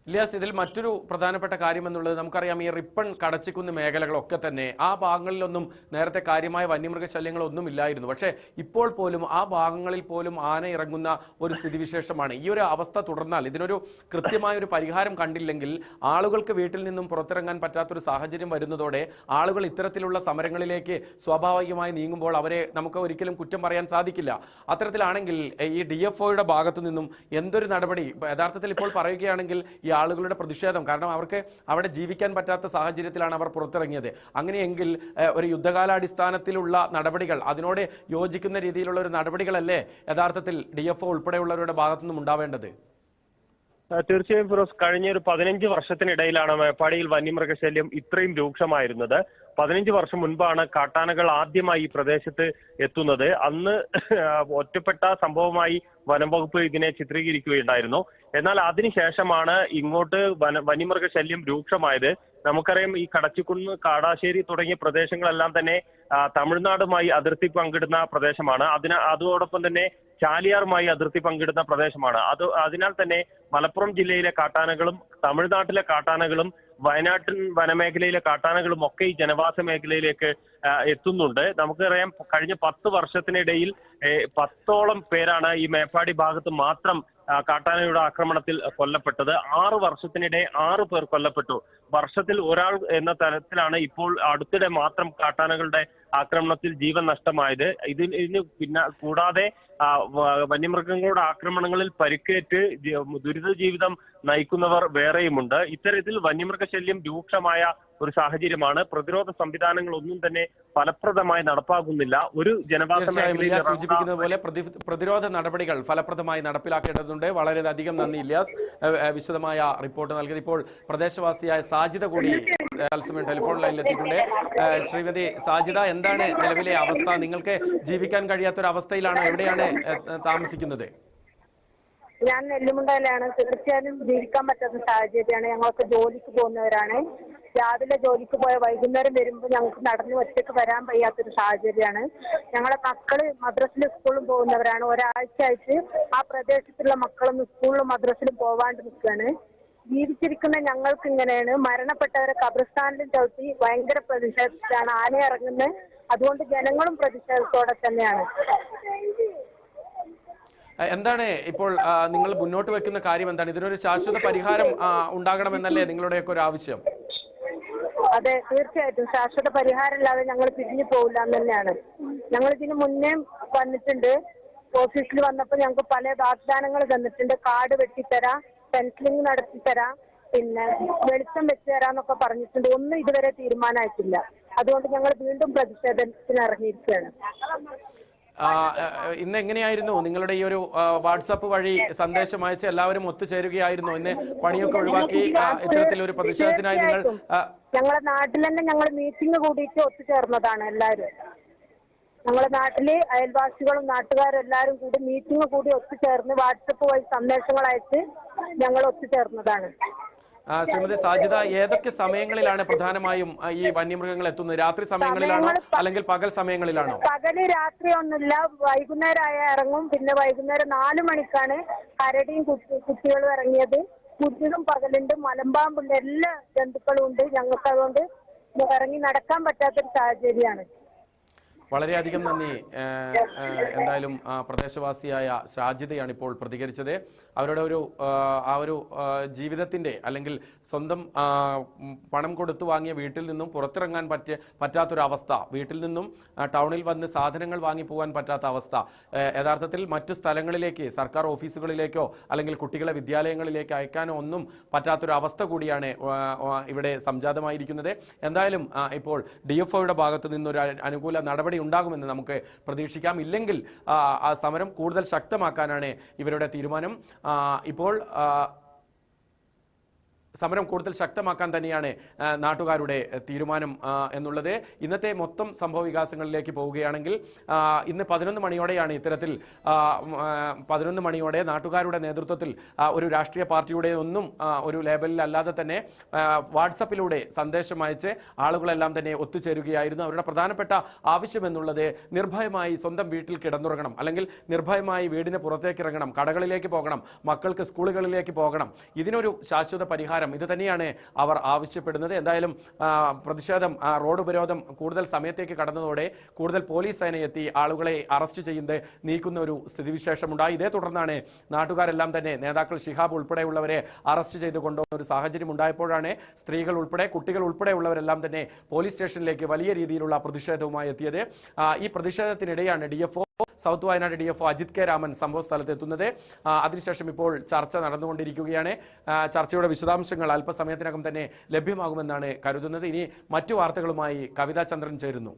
Speaker 1: ഇല്യാസ് ഇതിൽ മറ്റൊരു പ്രധാനപ്പെട്ട കാര്യം എന്നുള്ളത് നമുക്കറിയാം ഈ റിപ്പൺ കടച്ചിക്കുന്ന മേഖലകളൊക്കെ തന്നെ ആ ഭാഗങ്ങളിലൊന്നും നേരത്തെ കാര്യമായ വന്യമൃഗശല്യങ്ങളൊന്നും ഇല്ലായിരുന്നു. പക്ഷേ ഇപ്പോൾ പോലും ആ ഭാഗങ്ങളിൽ പോലും ആന ഇറങ്ങുന്ന ഒരു സ്ഥിതിവിശേഷമാണ്. ഈ ഒരു അവസ്ഥ തുടർന്നാൽ ഇതിനൊരു കൃത്യമായ ഒരു പരിഹാരം കണ്ടില്ലെങ്കിൽ ആളുകൾക്ക് വീട്ടിൽ നിന്നും പുറത്തിറങ്ങാൻ പറ്റാത്തൊരു സാഹചര്യം വരുന്നതോടെ ആളുകൾ ഇത്തരത്തിലുള്ള സമരങ്ങളിലേക്ക് സ്വാഭാവികമായി നീങ്ങുമ്പോൾ അവരെ നമുക്ക് ഒരിക്കലും കുറ്റം പറയാൻ സാധിക്കില്ല. അത്തരത്തിലാണെങ്കിൽ ഈ ഡി എഫ് ഒയുടെ ഭാഗത്തു നിന്നും എന്തൊരു നടപടി? യഥാർത്ഥത്തിൽ ഇപ്പോൾ പറയുകയാണെങ്കിൽ ഈ ആളുകളുടെ പ്രതിഷേധം. കാരണം അവർക്ക് അവിടെ ജീവിക്കാൻ പറ്റാത്ത സാഹചര്യത്തിലാണ് അവർ പുറത്തിറങ്ങിയത്. അങ്ങനെയെങ്കിൽ ഒരു യുദ്ധകാലാടിസ്ഥാനത്തിലുള്ള നടപടികൾ അതിനോട് യോജിക്കുന്ന രീതിയിലുള്ള ഒരു നടപടികളല്ലേ യഥാർത്ഥത്തിൽ ഡി എഫ് ഒ ഉൾപ്പെടെയുള്ളവരുടെ ഭാഗത്തു നിന്നും ഉണ്ടാവേണ്ടത്?
Speaker 3: തീർച്ചയായും ഫിറോസ് കഴിഞ്ഞ ഒരു പതിനഞ്ച് വർഷത്തിനിടയിലാണ് മേപ്പാടിയിൽ വന്യമൃഗശല്യം ഇത്രയും രൂക്ഷമായിരുന്നത്. പതിനഞ്ച് വർഷം മുൻപാണ് കാട്ടാനകൾ ആദ്യമായി ഈ പ്രദേശത്ത് എത്തുന്നത്. അന്ന് ഒറ്റപ്പെട്ട സംഭവമായി വനം വകുപ്പ് ഇതിനെ ചിത്രീകരിക്കുകയുണ്ടായിരുന്നു. എന്നാൽ അതിനുശേഷമാണ് ഇങ്ങോട്ട് വന വന്യമൃഗശല്യം രൂക്ഷമായത്. നമുക്കറിയാം ഈ കടച്ചിക്കുന്ന് കാടാശ്ശേരി തുടങ്ങിയ പ്രദേശങ്ങളെല്ലാം തന്നെ തമിഴ്നാടുമായി അതിർത്തി പങ്കിടുന്ന പ്രദേശമാണ്. അതിന് അതോടൊപ്പം തന്നെ ചാലിയാറുമായി അതിർത്തി പങ്കിടുന്ന പ്രദേശമാണ്. അത് അതിനാൽ തന്നെ മലപ്പുറം ജില്ലയിലെ കാട്ടാനകളും തമിഴ്നാട്ടിലെ കാട്ടാനകളും വയനാട്ടിൻ വനമേഖലയിലെ കാട്ടാനകളും ഒക്കെ ഈ ജനവാസ മേഖലയിലേക്ക് എത്തുന്നുണ്ട്. നമുക്കറിയാം കഴിഞ്ഞ പത്ത് വർഷത്തിനിടയിൽ പത്തോളം പേരാണ് ഈ മേപ്പാടി ഭാഗത്ത് മാത്രം കാട്ടാനയുടെ ആക്രമണത്തിൽ കൊല്ലപ്പെട്ടത്. ആറ് വർഷത്തിനിടെ ആറ് പേർ കൊല്ലപ്പെട്ടു. വർഷത്തിൽ ഒരാൾ എന്ന തരത്തിലാണ് ഇപ്പോൾ അടുത്തിടെ മാത്രം കാട്ടാനകളുടെ ആക്രമണത്തിൽ ജീവൻ നഷ്ടമായത്. ഇതിന് ഇതിന് പിന്നെ കൂടാതെ വന്യമൃഗങ്ങളുടെ ആക്രമണങ്ങളിൽ പരിക്കേറ്റ് ദുരിത ജീവിതം നയിക്കുന്നവർ വേറെയുമുണ്ട്. ഇത്തരത്തിൽ വന്യമൃഗശല്യം രൂക്ഷമായ ഒരു സാഹചര്യമാണ്. പ്രതിരോധ സംവിധാനങ്ങൾ ഒന്നും തന്നെ ഫലപ്രദമായി നടപ്പാക്കുന്നില്ല ഒരു ജനവാസ
Speaker 1: സൂചിപ്പിക്കുന്നത് പോലെ പ്രതിരോധ നടപടികൾ ഫലപ്രദമായി നടപ്പിലാക്കേണ്ടതുണ്ട്. വളരെയധികം നന്ദി ഇല്യാസ്. ഏഹ്, വിശദമായ റിപ്പോർട്ട് നൽകിയത് ഇപ്പോൾ പ്രദേശവാസിയായ സാജിത കൂടി തത്സമയം ടെലിഫോൺ ലൈനിൽ എത്തിയിട്ടുണ്ട്. ശ്രീമതി സാജിദ എന്താണ് നിലവിലെ അവസ്ഥ? നിങ്ങൾക്ക് ജീവിക്കാൻ കഴിയാത്തൊരു അവസ്ഥയിലാണ് എവിടെയാണ് താമസിക്കുന്നത്?
Speaker 7: ഞാൻ നെല്ലുമുണ്ടയിലാണ്. തീർച്ചയായും ജീവിക്കാൻ പറ്റാത്ത സാഹചര്യമാണ്. ഞങ്ങളൊക്കെ ജോലിക്ക് പോകുന്നവരാണ്. രാവിലെ ജോലിക്ക് പോയ വൈകുന്നേരം വരുമ്പോൾ ഞങ്ങൾക്ക് നടന്ന് ഒറ്റയ്ക്ക് വരാൻ വയ്യാത്തൊരു സാഹചര്യമാണ്. ഞങ്ങളെ മക്കൾ മദ്രസിലും സ്കൂളിലും പോകുന്നവരാണ്. ഒരാഴ്ചയായിട്ട് ആ പ്രദേശത്തുള്ള മക്കളൊന്നും സ്കൂളിലും മദ്രസിലും പോവാണ്ട് നിൽക്കുകയാണ്. ജീവിച്ചിരിക്കുന്ന ഞങ്ങൾക്ക് ഇങ്ങനെയാണ്. മരണപ്പെട്ടവരെ കബ്രസ്ഥാനിലും ചവിട്ടി ഭയങ്കര പ്രതിഷേധത്തിലാണ് ആന ഇറങ്ങുന്നത്. അതുകൊണ്ട് ജനങ്ങളും പ്രതിഷേധത്തോടെ തന്നെയാണ്.
Speaker 1: എന്താണ് ഇപ്പോൾ നിങ്ങൾ മുന്നോട്ട് വെക്കുന്ന കാര്യം എന്താണ്? ഇതിനൊരു ശാശ്വത പരിഹാരം ഉണ്ടാകണമെന്നല്ലേ നിങ്ങളുടെയൊക്കെ ഒരു ആവശ്യം?
Speaker 7: അതെ തീർച്ചയായിട്ടും. ശാശ്വത പരിഹാരം ഇല്ലാതെ ഞങ്ങൾ പിരിഞ്ഞു പോകില്ല എന്ന് തന്നെയാണ്. ഞങ്ങൾ ഇതിന് മുന്നേ വന്നിട്ടുണ്ട്. ഓഫീസിൽ വന്നപ്പോൾ ഞങ്ങൾക്ക് പല വാഗ്ദാനങ്ങൾ തന്നിട്ടുണ്ട്. കാർഡ് വെട്ടിത്തരാം പെൻസിലിംഗ് നടത്തിത്തരാം പിന്നെ വെളിച്ചം വെച്ച് തരാന്നൊക്കെ പറഞ്ഞിട്ടുണ്ട്. ഒന്നും ഇതുവരെ തീരുമാനമായിട്ടില്ല അതുകൊണ്ട് ഞങ്ങൾ വീണ്ടും പ്രതിഷേധത്തിന് ഇറങ്ങിയിരിക്കുകയാണ്.
Speaker 1: ഇന്ന് എങ്ങനെയായിരുന്നു? നിങ്ങളുടെ ഈ ഒരു വാട്സാപ്പ് വഴി സന്ദേശം അയച്ച് എല്ലാവരും ഒത്തുചേരുകയായിരുന്നു. ഇന്ന് പണിയൊക്കെ ഒഴിവാക്കി ഇത്തരത്തിൽ ഒരു പ്രതിഷേധത്തിനായി നിങ്ങൾ ഞങ്ങളുടെ
Speaker 7: ഞങ്ങളെ നാട്ടിൽ തന്നെ ഞങ്ങൾ മീറ്റിംഗ് കൂടിയിട്ട് ഒത്തുചേർന്നതാണ് എല്ലാവരും. ഞങ്ങളെ നാട്ടിൽ അയൽവാസികളും നാട്ടുകാരും എല്ലാവരും കൂടി മീറ്റിംഗ് കൂടി ഒത്തുചേർന്ന് വാട്സപ്പ് വഴി സന്ദേശങ്ങൾ അയച്ച് ഞങ്ങൾ ഒത്തുചേർന്നതാണ്
Speaker 1: ശ്രീമതി സാജിത ഏതൊക്കെ സമയങ്ങളിലാണ് പ്രധാനമായും ഈ വന്യമൃഗങ്ങൾ എത്തുന്നത്? രാത്രി സമയങ്ങളിലാണോ അല്ലെങ്കിൽ പകൽ സമയങ്ങളിലാണോ?
Speaker 7: പകൽ രാത്രി ഒന്നുമില്ല. വൈകുന്നേരം ആയ ഇറങ്ങും. പിന്നെ വൈകുന്നേരം നാലു മണിക്കാണ് കരടിയും കുട്ടി കുട്ടികളും ഇറങ്ങിയത്. കുട്ടികളും പകലുണ്ട് മലമ്പാമ്പുണ്ട് എല്ലാ ജന്തുക്കളും ഉണ്ട്. ഞങ്ങൾക്ക് അതുകൊണ്ട് ഇറങ്ങി നടക്കാൻ പറ്റാത്തൊരു സാഹചര്യമാണ്.
Speaker 1: വളരെയധികം നന്ദി. എന്തായാലും പ്രദേശവാസിയായ ഷാജിദയാണ് ഇപ്പോൾ പ്രതികരിച്ചത്. അവരുടെ ഒരു ആ, ഒരു ജീവിതത്തിന്റെ അല്ലെങ്കിൽ സ്വന്തം പണം കൊടുത്തു വാങ്ങിയ വീട്ടിൽ നിന്നും പുറത്തിറങ്ങാൻ പറ്റിയ പറ്റാത്തൊരവസ്ഥ വീട്ടിൽ നിന്നും ടൗണിൽ വന്ന് സാധനങ്ങൾ വാങ്ങി പോകാൻ പറ്റാത്ത അവസ്ഥ യഥാർത്ഥത്തിൽ മറ്റ് സ്ഥലങ്ങളിലേക്ക് സർക്കാർ ഓഫീസുകളിലേക്കോ അല്ലെങ്കിൽ കുട്ടികളെ വിദ്യാലയങ്ങളിലേക്ക് അയക്കാനോ ഒന്നും പറ്റാത്തൊരവസ്ഥ കൂടിയാണ് ഇവിടെ സംജാതമായിരിക്കുന്നത്. എന്തായാലും ഇപ്പോൾ ഡി എഫ് ഒയുടെ ഭാഗത്ത് നിന്നൊരു അനുകൂല നടപടി ഉണ്ടാകുമെന്ന് നമുക്ക് പ്രതീക്ഷിക്കാം. ഇല്ലെങ്കിൽ ആ, സമരം കൂടുതൽ ശക്തമാക്കാനാണ് ഇവരുടെ തീരുമാനം. ഇപ്പോൾ സമരം കൂടുതൽ ശക്തമാക്കാൻ തന്നെയാണ് നാട്ടുകാരുടെ തീരുമാനം എന്നുള്ളത്. ഇന്നത്തെ മൊത്തം സംഭവ വികാസങ്ങളിലേക്ക് പോവുകയാണെങ്കിൽ ഇന്ന് പതിനൊന്ന് മണിയോടെയാണ് ഇത്തരത്തിൽ പതിനൊന്ന് മണിയോടെ നാട്ടുകാരുടെ നേതൃത്വത്തിൽ ഒരു രാഷ്ട്രീയ പാർട്ടിയുടെ ഒന്നും ഒരു ലേബലിൽ അല്ലാതെ തന്നെ വാട്സപ്പിലൂടെ സന്ദേശം അയച്ച് ആളുകളെല്ലാം തന്നെ ഒത്തുചേരുകയായിരുന്നു. അവരുടെ പ്രധാനപ്പെട്ട ആവശ്യം എന്നുള്ളത് നിർഭയമായി സ്വന്തം വീട്ടിൽ കിടന്നുറങ്ങണം. അല്ലെങ്കിൽ നിർഭയമായി വീടിന് പുറത്തേക്ക് ഇറങ്ങണം. കടകളിലേക്ക് പോകണം. മക്കൾക്ക് സ്കൂളുകളിലേക്ക് പോകണം. ഇതിനൊരു ശാശ്വത പരിഹാരം ഇത് തന്നെയാണ് അവർ ആവശ്യപ്പെടുന്നത്. എന്തായാലും പ്രതിഷേധം റോഡ് ഉപരോധം കൂടുതൽ സമയത്തേക്ക് കടന്നതോടെ കൂടുതൽ പോലീസ് സേന എത്തി ആളുകളെ അറസ്റ്റ് ചെയ്യുന്നത് നീക്കുന്ന ഒരു സ്ഥിതിവിശേഷമുണ്ടായി. ഇതേ തുടർന്നാണ് നാട്ടുകാരെല്ലാം തന്നെ നേതാക്കൾ ഷിഹാബ് ഉൾപ്പെടെയുള്ളവരെ അറസ്റ്റ് ചെയ്ത് കൊണ്ടുവന്ന ഒരു സാഹചര്യം ഉണ്ടായപ്പോഴാണ് സ്ത്രീകൾ ഉൾപ്പെടെ കുട്ടികൾ ഉൾപ്പെടെയുള്ളവരെല്ലാം തന്നെ പോലീസ് സ്റ്റേഷനിലേക്ക് വലിയ രീതിയിലുള്ള പ്രതിഷേധവുമായി എത്തിയത്. ഈ പ്രതിഷേധത്തിനിടെയാണ് D south Wayanad D F Ajith K Raman സംഭവ സ്ഥലത്ത് എത്തുന്നത് അതിനുശേഷം ഇപ്പോൾ ചർച്ച നടന്നുകൊണ്ടിരിക്കുകയാണ്. ചർച്ചയുടെ വിശദാംശങ്ങൾ അല്പസമയത്തിനകം തന്നെ ലഭ്യമാകുമെന്നാണ് കരുതുന്നത്. ഇനി മറ്റു വാർത്തകളുമായി കവിതാ ചന്ദ്രൻ ചേരുന്നു.